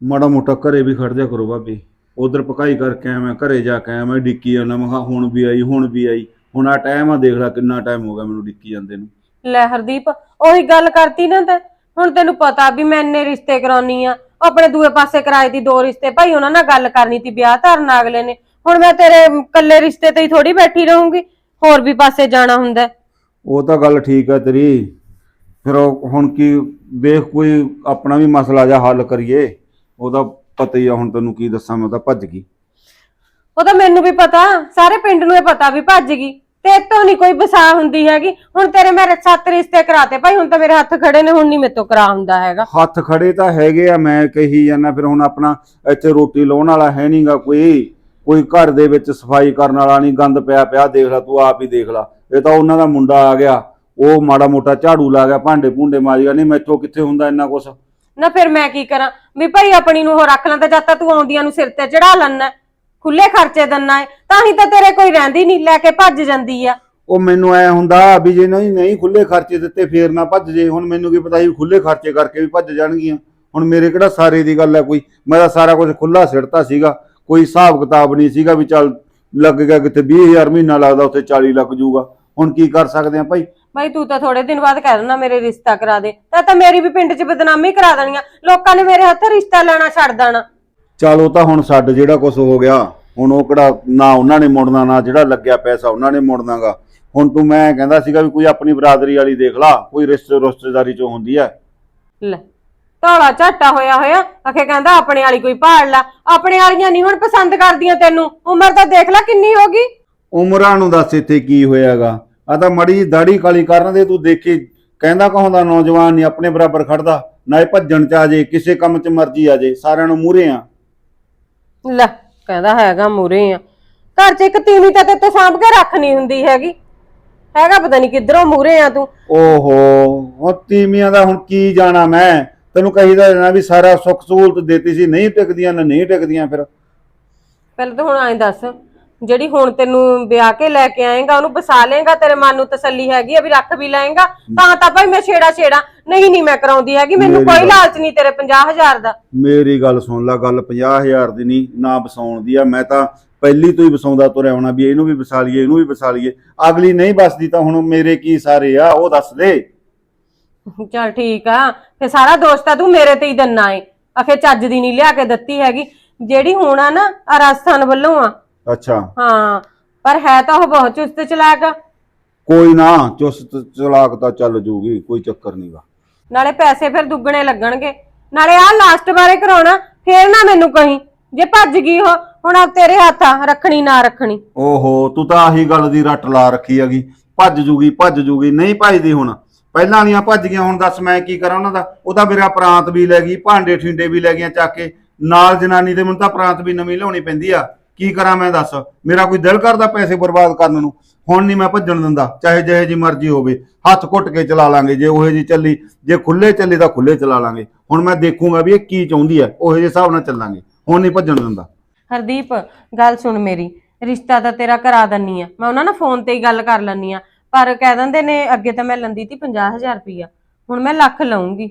ਮਾੜਾ ਮੋਟਾ ਘਰੇ ਵੀ ਖੜ ਜਾ ਕਰੋ ਭਾਬੀ। ਉਧਰ ਪਕਾਈ ਕਰਕੇ ਆਇਆ ਮੈਂ ਘਰੇ ਜਾ ਕੇ ਆਇਆ ਮੈਂ ਡਿੱਕੀ ਜਾਂਦਾ ਮੈਂ ਕਿਹਾ ਹੁਣ ਵੀ ਆਈ ਹੁਣ ਵੀ ਆਈ। ਹੁਣ ਆ ਟਾਈਮ ਆ ਦੇਖ ਲੈ ਕਿੰਨਾ ਟਾਈਮ ਹੋ ਗਿਆ ਮੈਨੂੰ ਡਿੱਕੀ ਜਾਂਦੇ ਨੂੰ।
ਲੈ ਹਰਦੀਪ ਉਹੀ ਗੱਲ ਕਰਤੀ ਨਾ ਤੇ। ਹੁਣ ਤੈਨੂੰ ਪਤਾ ਵੀ ਮੈਂ ਇੰਨੇ ਰਿਸ਼ਤੇ ਕਰਾਉਣੀ ਆ। ਆਪਣੇ ਦੂਏ ਪਾਸੇ ਕਿਰਾਏ ਦੀ ਦੋ ਰਿਸ਼ਤੇ ਭਾਈ ਉਹਨਾਂ ਨਾਲ ਗੱਲ ਕਰਨੀ ਤੀ ਵਿਆਹ ਧਰਨ ਅਗਲੇ ਨੇ। ਹੁਣ ਮੈਂ ਤੇਰੇ ਇਕੱਲੇ ਰਿਸ਼ਤੇ ਤੇ ਹੀ ਥੋੜੀ ਬੈਠੀ ਰਹੂੰਗੀ ਹੋਰ ਵੀ ਪਾਸੇ ਜਾਣਾ ਹੁੰਦਾ ਹੈ।
ਉਹ ਤਾਂ ਗੱਲ ਠੀਕ ਹੈ ਤੇਰੀ। ਫਿਰ ਉਹ ਹੁਣ ਕੀ ਦੇਖ ਕੋਈ ਆਪਣਾ ਵੀ ਮਸਲਾ ਜਾਂ ਹੱਲ ਕਰੀਏ। ਉਹਦਾ ਪਤਾ ਹੀ ਆ ਹੁਣ ਤੈਨੂੰ ਕੀ ਦੱਸਾਂ ਮੈਂ ਤਾਂ ਭੱਜ ਗਈ।
ਉਹ ਤਾਂ ਮੈਨੂੰ ਵੀ ਪਤਾ ਸਾਰੇ ਪਿੰਡ ਨੂੰ ਇਹ ਪਤਾ ਵੀ ਭੱਜ ਗਈ। ਤੇ ਇਤੋਂ ਨਹੀਂ ਕੋਈ ਵਸਾ ਹੁੰਦੀ ਹੈਗੀ। ਹੁਣ ਤੇਰੇ ਮੇਰੇ ਸੱਤ ਰਿਸ਼ਤੇ ਕਰਾਤੇ ਭਾਈ ਹੁਣ ਤਾਂ ਮੇਰੇ ਹੱਥ ਖੜੇ ਨੇ ਹੁਣ ਨਹੀਂ ਮੇਤੋਂ ਕਰਾ ਹੁੰਦਾ ਹੈਗਾ।
ਹੱਥ ਖੜੇ ਤਾਂ ਹੈਗੇ ਆ ਮੈਂ ਕਹੀ ਜਾਂਦਾ ਫਿਰ ਹੁਣ ਆਪਣਾ ਇੱਥੇ ਰੋਟੀ ਲਾਉਣ ਵਾਲਾ ਹੈ ਨਹੀਂਗਾ ਕੋਈ। ਕੋਈ ਘਰ ਦੇ ਵਿੱਚ ਸਫ਼ਾਈ ਕਰਨ ਵਾਲਾ ਨਹੀਂ ਗੰਦ ਪਿਆ ਪਿਆ ਦੇਖ ਲੈ ਤੂੰ ਆਪ ਹੀ ਦੇਖ ਲੈ। ਇਹ ਤਾਂ ਉਹਨਾਂ ਦਾ ਮੁੰਡਾ ਆ ਗਿਆ। ਉਹ ਮਾੜਾ ਮੋਟਾ ਝਾੜੂ ਲਾ ਗਿਆ ਭਾਂਡੇ ਭੁੰਡੇ ਗਿਆ ਨਹੀਂ ਮੈਥੋਂ ਕਿੱਥੇ ਹੁੰਦਾ ਇੰਨਾ ਕੁਛ?
ਨਾ ਫਿਰ ਮੈਂ ਕੀ ਕਰਾਂ? ਵੀ ਭਾਈ ਆਪਣੀ ਨੂੰ ਉਹ ਰੱਖ ਲਾਂ ਜਦ ਤੱਕ ਤੂੰ ਆਉਂਦੀਆਂ ਨੂੰ ਸਿਰ ਤੇ ਚੜਾ ਲੈਣਾ ਖੁੱਲੇ ਖਰਚੇ ਦਿੰਨਾ ਹੈ ਤਾਂ ਹੀ ਤਾਂ ਤੇਰੇ ਕੋਈ ਰਹਿੰਦੀ ਨਹੀਂ, ਲੈ ਕੇ ਭੱਜ ਜਾਂਦੀ ਆ।
ਉਹ ਮੈਨੂੰ ਐ ਹੁੰਦਾ ਵੀ ਜੇ ਨਹੀਂ ਨਹੀਂ ਖੁੱਲੇ ਖਰਚੇ ਦਿੱਤੇ ਫੇਰ ਨਾ ਭੱਜ ਜੇ। ਹੁਣ ਮੈਨੂੰ ਕੀ ਪਤਾ ਸੀ ਖੁੱਲੇ ਖਰਚੇ ਕਰਕੇ ਵੀ ਭੱਜ ਜਾਣਗੀਆਂ। ਹੁਣ ਮੇਰੇ ਕਿਹੜਾ ਸਾਰੇ ਦੀ ਗੱਲ ਹੈ ਕੋਈ? ਮੈਂ ਤਾਂ ਸਾਰਾ ਕੁਝ ਖੁੱਲਾ ਸਿੱਟਤਾ ਸੀਗਾ। ਕੋਈ ਹਿਸਾਬ ਕਿਤਾਬ ਨਹੀਂ ਸੀਗਾ ਵੀ ਚੱਲ ਲੱਗ ਗਿਆ ਕਿਤੇ 20000 ਮਹੀਨਾ ਲੱਗਦਾ, ਉੱਥੇ 40 ਲੱਗ ਜਾਊਗਾ। ਹੁਣ ਕੀ ਕਰ ਸਕਦੇ ਆ ਭਾਈ?
ਭਾਈ ਤੂੰ ਤਾਂ ਥੋੜੇ ਦਿਨ ਬਾਅਦ ਕਹਿ ਦੇਣਾ ਮੇਰੇ ਰਿਸ਼ਤਾ ਕਰਾ ਦੇ। ਤਾਂ ਤਾਂ ਮੇਰੀ ਵੀ ਪਿੰਡ 'ਚ ਬਦਨਾਮੀ ਕਰਾ ਦੇਣੀ ਆ ਲੋਕਾਂ ਨੇ ਮੇਰੇ ਹੱਥ ਰਿਸ਼ਤਾ ਲੈਣਾ ਛੱਡ ਦੇਣਾ।
ਚੱਲ ਉਹ ਤਾਂ ਹੁਣ ਛੱਡ ਜਿਹੜਾ ਕੁਝ ਹੋ ਗਿਆ ਹੁਣ ਉਹ ਕਿਹੜਾ ਨਾ ਉਹਨਾਂ ਨੇ ਮੁੜਨਾ ਨਾ ਜਿਹੜਾ ਲੱਗਿਆ ਪੈਸਾ ਉਹਨਾਂ ਨੇ ਮੁੜਨਾਗਾ। ਹੁਣ ਤੂੰ ਮੈਂ ਕਹਿੰਦਾ ਸੀਗਾ ਵੀ ਕੋਈ ਆਪਣੀ ਬਰਾਦਰੀ ਵਾਲੀ ਦੇਖ ਲਾ ਕੋਈ ਰਿਸ਼ਤੇ ਰਿਸ਼ਤੇਦਾਰੀ ਚੋਂ ਹੁੰਦੀ ਹੈ
ਲੈ ਧੌਲਾ ਝਾਟਾ ਹੋਇਆ ਹੋਇਆ ਅਖੇ ਕਹਿੰਦਾ ਆਪਣੇ ਵਾਲੀ ਕੋਈ ਭਾਲ ਲਾ। ਆਪਣੇ ਵਾਲੀਆਂ ਨਹੀਂ ਹੁਣ ਪਸੰਦ ਕਰਦੀਆਂ ਤੈਨੂੰ। ਉਮਰ ਤਾਂ ਦੇਖ ਲੈ ਕਿੰਨੀ ਹੋ ਗਈ।
ਉਮਰਾਂ ਨੂੰ ਦੱਸ ਇੱਥੇ ਕੀ ਹੋਇਆਗਾ। ਆ ਤਾਂ ਮੜੀ ਦਾੜੀ ਕਾਲੀ ਕਰਨ ਦੇ ਤੂੰ ਦੇਖੀ ਕਹਿੰਦਾ ਕਹੋਂਦਾ ਨੌਜਵਾਨ ਨਹੀਂ ਆਪਣੇ ਬਰਾਬਰ ਖੜਦਾ ਨਾ ਇਹ ਭੱਜਣ ਚ ਆ ਜੇ ਕਿਸੇ ਕੰਮ ਚ ਮਰਜ਼ੀ ਆ ਜੇ ਸਾਰਿਆਂ ਨੂੰ ਮੂਰੇ ਆ।
ਲੈ ਕਹਿੰਦਾ ਹੈਗਾ ਮੂਰੇ ਆ। ਘਰ 'ਚ ਇੱਕ ਤੀਵੀਂ ਤਾਂ ਤੇ ਸਾਂਭ ਕੇ ਰੱਖਣੀ ਹੁੰਦੀ ਹੈਗੀ। ਹੈਗਾ ਪਤਾ ਨਹੀਂ ਕਿੱਧਰੋਂ ਮੂਰੇ ਆ ਤੂੰ।
ਓਹੋ ਉਹ ਤੀਮੀਆਂ ਦਾ ਹੁਣ ਕੀ ਜਾਣਾ ਮੈਂ? ਤੈਨੂੰ ਕਹੀਦਾ ਨਾ ਵੀ ਸਾਰਾ ਸੁੱਖ ਸਹੂਲਤ ਦੇਤੀ ਸੀ ਨਹੀਂ ਟਿਕਦੀਆਂ ਨਾ ਨਹੀਂ ਟਿਕਦੀਆਂ ਫਿਰ।
ਪਹਿਲਾਂ ਤਾਂ ਹੁਣ ਐਂ ਦੱਸ। ਜਿਹੜੀ ਹੁਣ ਤੈਨੂੰ ਵਿਆਹ ਕੇ ਲੈ ਕੇ ਆਏਗਾ ਉਹਨੂੰ ਬਸਾ ਲੇਗਾ ਤੇਰੇ ਮਨ ਨੂੰ ਤਸੱਲੀ ਹੈਗੀ ਆ ਵੀ ਰੱਖ ਵੀ ਲਾਏਗਾ ਤਾਂ ਤਾਂ ਭਾਈ ਮੈਂ ਛੇੜਾ ਛੇੜਾ ਨਹੀਂ ਨਹੀਂ ਮੈਂ ਕਰਾਉਂਦੀ ਹੈਗੀ ਮੈਨੂੰ
ਮੇਰੀ
ਕੋਈ
ਗੱਲ-
ਲਾਲਚ ਨਹੀਂ ਤੇਰੇ 50000 ਦਾ।
ਮੇਰੀ ਗੱਲ ਸੁਣ ਲੈ ਗੱਲ 50000 ਦੀ ਨਹੀਂ ਨਾ ਵਸਾਉਣ ਦੀ ਆ ਮੈਂ ਤਾਂ ਪਹਿਲੀ ਤੋਂ ਹੀ ਵਸਾਉਂਦਾ ਤੁਰਿਆ ਹੋਣਾ ਵੀ ਇਹਨੂੰ ਵੀ ਵਸਾ ਲਈਏ ਇਹਨੂੰ ਵੀ ਵਸਾ ਲਈਏ ਅਗਲੀ ਨਹੀਂ ਬਸਦੀ ਤਾਂ ਹੁਣ ਮੇਰੇ ਕੀ ਸਾਰੇ ਆ ਉਹ ਦੱਸ ਦੇ।
ਚਲ ਠੀਕ ਆ ਫੇ ਸਾਰਾ ਦੋਸਤ ਤਾਂ ਤੂੰ ਮੇਰੇ ਤੇ ਹੀ ਦੰਨਾ ਏ ਆਖੇ ਚੱਜ ਦੀ ਨਹੀਂ ਲਿਆ ਕੇ ਦਿੱਤੀ ਹੈਗੀ ਜਿਹੜੀ ਹੁਣ ਆ ਨਾ ਆ ਰਾਜਸਥਾਨ ਵੱਲੋਂ ਆ
ਅੱਛਾ।
ਹਾਂ ਪਰ ਹੈ ਤਾਂ ਉਹ ਬਹੁਤ ਚੁਸਤ ਚਲਾਕ।
ਕੋਈ ਨਾ ਚੁਸਤ ਚਲਾਕ ਤਾਂ ਚੱਲ ਜੂਗੀ ਕੋਈ ਚੱਕਰ ਨਹੀਂਗਾ
ਨਾਲੇ ਪੈਸੇ ਫਿਰ ਦੁੱਗਣੇ ਲੱਗਣਗੇ। ਨਾਲੇ ਆਹ ਲਾਸਟ ਬਾਰੇ ਕਰਾਉਣਾ ਫੇਰ ਨਾ ਮੈਨੂੰ ਕਹੀਂ। ਜੇ ਭੱਜ ਗਈ ਉਹ ਹੁਣ ਆ ਤੇਰੇ ਹੱਥ ਆ ਰੱਖਣੀ ਨਾ ਰੱਖਣੀ।
ਓਹੋ ਤੂੰ ਤਾਂ ਆਹੀ ਗੱਲ ਦੀ ਰੱਟ ਲਾ ਰੱਖੀ ਹੈਗੀ। ਭੱਜ ਜੂਗੀ ਭੱਜ ਜੂਗੀ ਨਹੀਂ ਭੱਜਦੀ ਹੁਣ। ਪਹਿਲਾਂ ਦੀਆਂ ਭੱਜ ਗਈਆਂ ਹੁਣ ਦੱਸ ਮੈਂ ਕੀ ਕਰਾਂ ਉਹਨਾਂ ਦਾ? ਉਹ ਤਾਂ ਮੇਰਾ ਪ੍ਰਾਂਤ ਵੀ ਲੈ ਗਈ ਭਾਂਡੇ ਠਿੰਡੇ ਵੀ ਲੈ ਗਈਆਂ ਚੱਕ ਕੇ। ਨਾਲ ਜਨਾਨੀ ਦੇ ਮੈਨੂੰ ਤਾਂ ਪ੍ਰਾਂਤ ਵੀ ਨਵੀਂ ਲਿਆਉਣੀ ਪੈਂਦੀ ਆ। ਕੀ ਕਰਾਂ ਮੈਂ ਦੱਸ? ਮੇਰਾ ਕੋਈ ਦਿਲ ਕਰਦਾ ਪੈਸੇ ਬਰਬਾਦ ਕਰਨ ਨੂੰ। ਹੁਣ ਨਹੀਂ ਮੈਂ ਭੱਜਣ ਦਿੰਦਾ। ਚਾਹੇ ਜਿਹੇ ਜੀ ਮਰਜ਼ੀ ਹੋਵੇ। ਹੱਥ ਘੁੱਟ ਕੇ ਚਲਾ ਲਾਂਗੇ। ਜੇ ਉਹੇ ਜੀ ਚੱਲੀ, ਜੇ ਖੁੱਲੇ ਚੱਲੀ ਤਾਂ ਖੁੱਲੇ ਚਲਾ ਲਾਂਗੇ। ਹੁਣ ਮੈਂ ਦੇਖੂੰਗਾ ਵੀ ਇਹ ਕੀ ਚਾਹੁੰਦੀ ਹੈ। ਉਹੇ ਜਿਹੇ ਹਿਸਾਬ ਨਾਲ ਚੱਲਾਂਗੇ। ਹੁਣ ਨਹੀਂ ਭੱਜਣ ਦਿੰਦਾ।
ਹਰਦੀਪ, ਗੱਲ ਸੁਣ ਮੇਰੀ। ਰਿਸ਼ਤਾ ਤਾਂ ਤੇਰਾ ਕਰਾ ਦੰਨੀ ਆ। ਮੈਂ ਉਹਨਾਂ ਨਾਲ ਫੋਨ ਤੇ ਹੀ ਗੱਲ ਕਰ ਲੈਣੀ ਆ। ਪਰ ਕਹਿ ਦਿੰਦੇ ਨੇ, ਅੱਗੇ ਤਾਂ ਮੈਂ ਲੰਦੀ ਤੀ 50000 ਰੁਪਈਆ। ਹੁਣ ਮੈਂ ਲੱਖ ਲਵਾਂਗੀ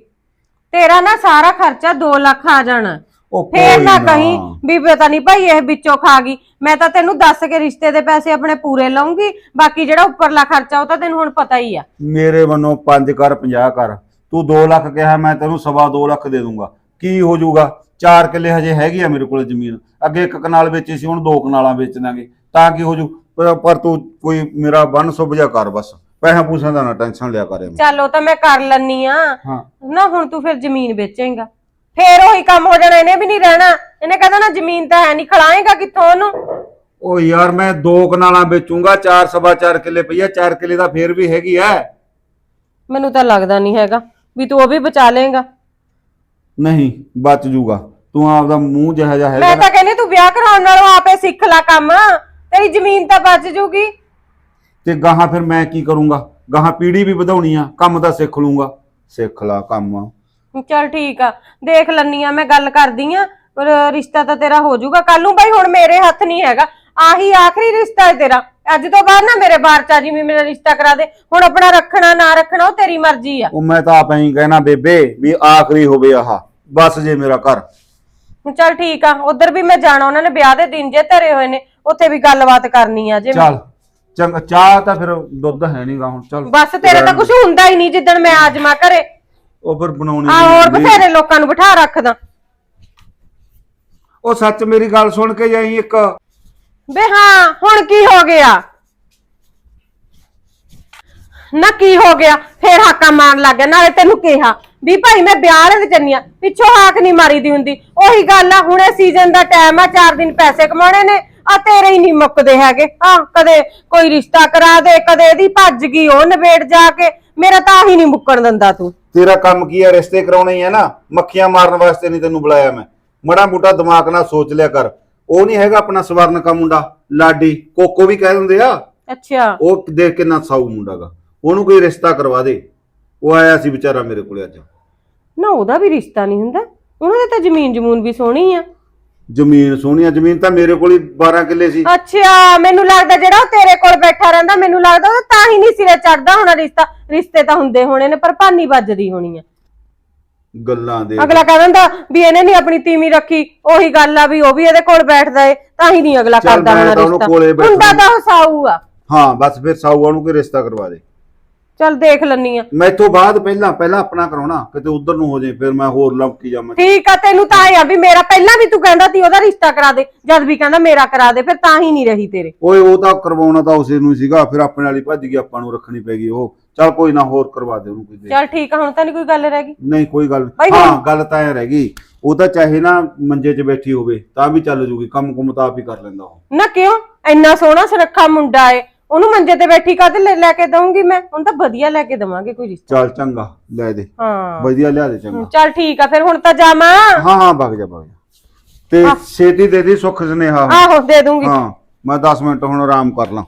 ਤੇਰਾ ਨਾ ਸਾਰਾ ਖਰਚਾ 2 ਲੱਖ ਆ ਜਾਣਾ।
ਉਹ
ਫੇਰ
ਕੋਈ
ਨਾ। ਕਹੀਂ ਵੀ ਪਤਾ ਨਹੀਂ ਭਾਈ ਇਹ ਵਿੱਚੋਂ ਖਾ ਗਈ। ਮੈਂ ਤਾਂ ਤੈਨੂੰ ਦੱਸ ਕੇ ਰਿਸ਼ਤੇ ਦੇ ਪੈਸੇ ਆਪਣੇ ਪੂਰੇ ਲਵਾਂਗੀ ਬਾਕੀ ਜਿਹੜਾ ਉੱਪਰਲਾ ਖਰਚਾ ਉਹ ਤਾਂ ਤੈਨੂੰ ਹੁਣ ਪਤਾ ਹੀ ਆ।
ਮੇਰੇ ਵੱਲੋਂ 5 ਕਰ 50 ਕਰ। ਤੂੰ 2 ਲੱਖ ਕਿਹਾ ਮੈਂ ਤੈਨੂੰ ਸਵਾ 2 ਲੱਖ ਦੇ ਦੂੰਗਾ। ਕੀ ਹੋ ਜਾਊਗਾ? 4 ਕਿੱਲੇ ਹਜੇ ਹੈਗੀ ਆ ਮੇਰੇ ਕੋਲ ਜ਼ਮੀਨ। ਅੱਗੇ ਇੱਕ ਕਨਾਲ ਵੇਚੀ ਸੀ ਹੁਣ ਦੋ ਕਨਾਲਾਂ ਵੇਚ ਦਾਂਗੇ ਤਾਂ ਕੀ ਹੋ ਜੂ ਪਰ- ਪਰ ਤੂੰ ਕੋਈ ਮੇਰਾ ਬੰਨ ਸੁਭਜਾ ਕਰ ਬਸ। ਪੈਸਾ ਪੂਸਿਆਂ ਦਾ ਨਾ ਟੈਨਸ਼ਨ ਲਿਆ ਕਰੇ
ਚੱਲ ਉਹ ਤਾਂ ਮੈਂ ਕਰ ਲੈਣੀ ਆ।
ਹਾਂ।
ਨਾ ਹੁਣ ਤੂੰ ਫਿਰ ਜ਼ਮੀਨ ਵੇਚੇਂਗਾ। ਫੇਰ ਉਹੀ ਕੰਮ ਹੋ ਜਾਣਾ ਇਹਨੇ ਵੀ ਨਹੀਂ ਰਹਿਣਾ। ਇਹਨੇ ਕਹਦਾ ਨਾ ਜ਼ਮੀਨ ਤਾਂ ਹੈ ਨਹੀਂ ਖਲਾਏਗਾ ਕਿੱਥੋਂ ਉਹਨੂੰ?
ਉਹ ਯਾਰ ਮੈਂ ਦੋ ਕਨਾਲਾਂ ਵੇਚੂੰਗਾ 4 ਸਵਾ 4 ਕਿੱਲੇ ਪਈਆ 4 ਕਿੱਲੇ ਦਾ ਫੇਰ ਵੀ ਹੈਗੀ ਐ।
ਮੈਨੂੰ ਤਾਂ ਲੱਗਦਾ ਨਹੀਂ ਹੈਗਾ ਵੀ ਤੂੰ ਉਹ ਵੀ ਬਚਾ ਲੇਗਾ
ਨਹੀਂ ਬਚ ਜੂਗਾ। ਤੂੰ ਆਪਦਾ ਮੂੰਹ ਜਿਹਾ ਜਿਹਾ ਹੈਗਾ
ਮੈਂ
ਨਾ,
ਤਾਂ ਕਹਿੰਦੀ ਤੂੰ ਵਿਆਹ ਕਰਾਉਣ ਨਾਲੋਂ ਆਪੇ ਸਿੱਖ ਲੈ ਕੰਮ। ਤੇਰੀ ਜ਼ਮੀਨ ਤਾਂ ਬਚ ਜੂਗੀ।
ਤੇ ਗਾਹਾਂ ਫਿਰ ਮੈਂ ਕੀ ਕਰੂੰਗਾ? ਗਾਹਾਂ ਪੀੜੀ ਵੀ ਵਧਾਉਣੀ ਆ ਕੰਮ ਤਾਂ ਸਿੱਖ ਲੂੰਗਾ। ਸਿੱਖ ਲਾ ਕੰਮ।
ਚਲ ਠੀਕ ਆ ਦੇਖ ਲੰਨੀ ਆ ਮੈਂ ਗੱਲ ਕਰਦੀ ਆ ਪਰ ਰਿਸ਼ਤਾ ਤਾਂ ਤੇਰਾ ਹੋ ਜਾਊਗਾ। ਕੱਲ ਨੂੰ ਬਾਈ ਹੁਣ ਮੇਰੇ ਹੱਥ ਨਹੀਂ ਹੈਗਾ ਆਹੀ ਆਖਰੀ ਰਿਸ਼ਤਾ ਹੈ ਤੇਰਾ। ਅੱਜ ਤੋਂ ਬਾਅਦ ਨਾ ਮੇਰੇ ਬਾਰ ਚਾ ਜੀ ਵੀ ਮੇਰਾ ਰਿਸ਼ਤਾ ਕਰਾ ਦੇ। ਹੁਣ ਆਪਣਾ ਰੱਖਣਾ ਨਾ ਰੱਖਣਾ ਉਹ ਤੇਰੀ ਮਰਜ਼ੀ ਆ।
ਉਹ ਮੈਂ ਤਾਂ ਆਪ ਹੀ ਕਹਿਣਾ ਬੇਬੇ ਵੀ ਆਖਰੀ ਹੋਵੇ ਆਹ ਬਸ ਜੇ ਮੇਰਾ ਘਰ।
ਚਲ ਠੀਕ ਆ ਉਧਰ ਵੀ ਮੈਂ ਜਾਣਾ ਉਹਨਾਂ ਨੇ ਵਿਆਹ ਦੇ ਦਿਨ ਜੇ ਧਰੇ ਹੋਏ ਨੇ ਉੱਥੇ ਵੀ ਗੱਲਬਾਤ ਕਰਨੀ ਆ ਜੇ ਮੈਂ-
ਚੱਲ ਚੰਗਾ ਚਾਹ ਤਾਂ ਫਿਰ ਦੁੱਧ ਹੈ ਨਹੀਂਗਾ ਹੁਣ ਚੱਲ।
ਬਸ ਤੇਰੇ ਤਾਂ ਕੁਝ ਹੁੰਦਾ ਹੀ ਨਹੀਂ ਜਿੱਦਣ ਮੈਂ ਆਜਮਾ ਘਰੇ।
ਉਹ ਫਿਰ ਬਣਾਉਣੀ
ਆ ਹੋਰ ਬਥੇਰੇ ਲੋਕਾਂ ਨੂੰ ਬਿਠਾ ਰੱਖਦਾ।
ਉਹ ਸੱਚ ਮੇਰੀ ਗੱਲ ਸੁਣ ਕੇ ਜਾਈ ਇੱਕ।
ਬੇ ਹਾਂ ਹੁਣ ਕੀ ਹੋ ਗਿਆ? ਨਾ ਕੀ ਹੋ ਗਿਆ? ਫੇਰ ਹਾਕਾ ਮਾਰਨ ਲੱਗ ਗਿਆ। ਨਾਲੇ ਤੈਨੂੰ ਕਿਹਾ ਵੀ ਭਾਈ ਮੈਂ ਵਿਆਹ ਦੇ ਜੰਨੀ ਆ ਪਿੱਛੋਂ ਹਾਕ ਨਹੀਂ ਮਾਰੀ ਦੀ ਹੁੰਦੀ। ਉਹੀ ਗੱਲ ਆ ਹੁਣੇ ਸੀਜ਼ਨ ਦਾ ਟਾਈਮ ਆ ਚਾਰ ਦਿਨ ਪੈਸੇ ਕਮਾਉਣੇ ਨੇ ਆ ਤੇਰੇ ਹੀ ਨਹੀਂ ਮੁੱਕਦੇ ਹੈਗੇ। ਹਾਂ ਕਦੇ ਕੋਈ ਰਿਸ਼ਤਾ ਕਰਾ ਦੇ ਕਦੇ ਇਹਦੀ ਭੱਜ ਗਈ ਉਹ ਨਵੇੜ ਜਾ ਕੇ ਮੇਰਾ ਤਾਂ ਆਹੀ ਨਹੀਂ ਮੁੱਕਣ ਦਿੰਦਾ ਤੂੰ।
ਤੇਰਾ ਕੰਮ ਕੀ ਹੈ ਰਿਸ਼ਤੇ ਕਰਾਉਣੇ ਹੀ ਹੈ ਨਾ। ਮੱਖੀਆਂ ਮਾਰਨ ਵਾਸਤੇ ਨਹੀਂ ਤੈਨੂੰ ਬੁਲਾਇਆ ਮੈਂ। ਮੜਾ ਮੋਟਾ ਦਿਮਾਗ ਨਾਲ ਸੋਚ ਲਿਆ ਕਰ। ਉਹ ਨਹੀਂ ਹੈਗਾ ਆਪਣਾ ਸਵਰਨ ਕਾ ਮੁੰਡਾ ਲਾਡੀ ਕੋਕੋ ਵੀ ਕਹਿ ਦਿੰਦੇ ਆ।
ਅੱਛਾ।
ਉਹ ਦੇਖ ਕਿੰਨਾ ਸਾਊ ਮੁੰਡਾ ਗਾ ਉਹਨੂੰ ਕੋਈ ਰਿਸ਼ਤਾ ਕਰਵਾ ਦੇ। ਉਹ ਆਇਆ ਸੀ ਵਿਚਾਰਾ ਮੇਰੇ ਕੋਲੇ ਅੱਜ।
ਨਾ ਉਹਦਾ ਵੀ ਰਿਸ਼ਤਾ ਨਹੀਂ ਹੁੰਦਾ। ਉਹਨਾਂ ਦੇ ਤਾਂ ਜ਼ਮੀਨ ਜਮੂਨ ਵੀ ਸੋਹਣੀ ਆ।
ਜ਼ਮੀਨ ਸੋਹਣੀ ਆ ਜ਼ਮੀਨ ਤਾਂ ਮੇਰੇ ਕੋਲ ਹੀ 12 ਕਿੱਲੇ ਸੀ।
ਅੱਛਾ ਮੈਨੂੰ ਲੱਗਦਾ ਜਿਹੜਾ ਉਹ ਤੇਰੇ ਕੋਲ ਬੈਠਾ ਰਹਿੰਦਾ ਮੈਨੂੰ ਲੱਗਦਾ ਉਹ ਤਾਂ ਹੀ ਨਹੀਂ ਸਿਰੇ ਚੜਦਾ ਹੋਣਾ ਰਿਸ਼ਤਾ ਰਿਸ਼ਤੇ ਤਾਂ ਹੁੰਦੇ ਹੋਣੇ ਨੇ ਪਰ ਭਾਨੀ ਵੱਜਦੀ ਹੋਣੀ ਆ।
ਗੱਲਾਂ ਦੇ
ਅਗਲਾ ਕਹਿ ਦਿੰਦਾ ਵੀ ਇਹਨੇ ਨਹੀਂ ਆਪਣੀ ਤੀਵੀਂ ਰੱਖੀ ਉਹੀ ਗੱਲ ਆ ਵੀ ਉਹ ਵੀ ਇਹਦੇ ਕੋਲ ਬੈਠਦਾ ਏ ਤਾਂ ਹੀ ਨਹੀਂ ਅਗਲਾ
ਚੱਲ
ਕਰਦਾ
ਮੈਂ
ਹੋਣਾ
ਤਾਂ ਉਹਨੂੰ
ਰਿਸ਼ਤਾ।
ਬੈਠਾ
ਹੁੰਦਾ ਤਾਂ ਉਹ ਸਾਊ ਆ।
ਹਾਂ ਬਸ ਫਿਰ ਸਾਊਆ ਨੂੰ ਕੋਈ ਰਿਸ਼ਤਾ ਕਰਵਾ ਦੇ।
ਚੱਲ ਦੇਖ ਲੰਨੀ ਆ।
ਮੈਥੋਂ ਬਾਅਦ ਪਹਿਲਾਂ ਪਹਿਲਾਂ ਆਪਣਾ ਕਰਾਉਣਾ ਕਿਤੇ ਉਧਰ ਨੂੰ ਹੋ ਜਾਏ ਫਿਰ ਮੈਂ ਹੋਰ ਲੰਕੀ ਜਾਵਾਂ
ਠੀਕ ਆ ਤੈਨੂੰ ਤਾਂ ਆਇਆ ਵੀ ਮੇਰਾ ਪਹਿਲਾਂ ਵੀ ਤੂੰ ਕਹਿੰਦਾ ਸੀ ਉਹਦਾ ਰਿਸ਼ਤਾ ਕਰਾ ਦੇ। ਜਦ ਵੀ ਕਹਿੰਦਾ ਮੇਰਾ ਕਰਾ ਦੇ ਫਿਰ ਤਾਂ ਹੀ ਨਹੀਂ ਰਹੀ ਤੇਰੇ।
ਓਏ ਉਹ ਤਾਂ ਕਰਵਾਉਣਾ ਤਾਂ ਉਸੇ ਨੂੰ ਹੀ ਸੀਗਾ ਫਿਰ ਆਪਣੇ ਵਾਲੀ ਭੱਜ ਗਈ ਆਪਾਂ ਨੂੰ ਰੱਖਣੀ ਪੈ ਗਈ ਉਹ। ਚੱਲ ਕੋਈ ਨਾ ਹੋਰ ਕਰਵਾ ਦੇ ਉਹਨੂੰ ਕੋਈ ਦੇ।
ਚੱਲ ਠੀਕ ਆ ਹੁਣ ਤਾਂ ਨਹੀਂ ਕੋਈ ਗੱਲ ਰਹਿ ਗਈ?
ਨਹੀਂ ਕੋਈ ਗੱਲ
ਬਾਈ
ਨਹੀਂ।
ਹੁਣ-
ਹਾਂ ਗੱਲ ਤਾਂ ਐ ਰਹਿ ਗਈ। ਉਹ ਤਾਂ ਚਾਹੇ ਨਾ ਮੰਜੇ 'ਚ ਬੈਠੀ ਹੋਵੇ ਤਾਂ ਵੀ ਚੱਲ ਜੂਗੀ ਕੰਮ ਕੁਮ ਤਾਂ ਆਪ ਹੀ ਕਰ ਲੈਂਦਾ ਉਹ।
ਨਾ ਕਿਉਂ? ਇੰਨਾ ਸੋਹਣਾ ਸੁਨੱਖਾ ਮੁੰਡਾ ਏ। ਉਹਨੂੰ ਮੰਜੇ ਤੇ ਬੈਠੀ ਕਾਹਦੇ ਲੈ ਲੈ ਕੇ ਦਊਂਗੀ ਮੈਂ? ਉਹਨੂੰ ਤਾਂ ਵਧੀਆ ਲੈ ਕੇ ਦਵਾਂਗੇ ਕੋਈ ਰਿਸ਼ਤਾ।
ਚੱਲ ਚੰਗਾ ਲੈ ਦੇ।
ਹਾਂ।
ਵਧੀਆ ਲਿਆ ਦੇ ਚੰਗਾ।
ਚੱਲ ਠੀਕ ਆ ਫਿਰ ਹੁਣ ਤਾਂ ਜਾਵਾਂ।
ਹਾਂ ਹਾਂ ਵਗ ਜਾ ਜਾ। ਤੇ ਛੇਤੀ ਦੇ ਦੀ ਸੁੱਖ ਸੁਨੇਹਾ।
ਆਹੋ ਦੇ ਦੂੰਗੀ
ਹਾਂ ਮੈਂ 10 ਮਿੰਟ ਹੁਣ ਆਰਾਮ ਕਰ ਲਾਂ।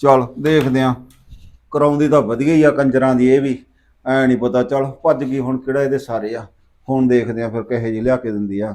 ਚਲ ਦੇਖਦੇ ਆ। ਕਰਾਉਂਦੀ ਤਾਂ ਵਧੀਆ ਹੀ ਆ ਕੰਜਰਾਂ ਦੀ ਇਹ ਵੀ। ਐ ਨਹੀਂ ਪਤਾ ਚਲ ਭੱਜ ਗਈ ਹੁਣ ਕਿਹੜਾ ਇਹਦੇ ਸਾਰੇ ਆ। ਹੁਣ ਦੇਖਦੇ ਆ ਫਿਰ ਕਿਹੇ ਜੀ ਲਿਆ ਕੇ ਦਿੰਦੀ ਆ।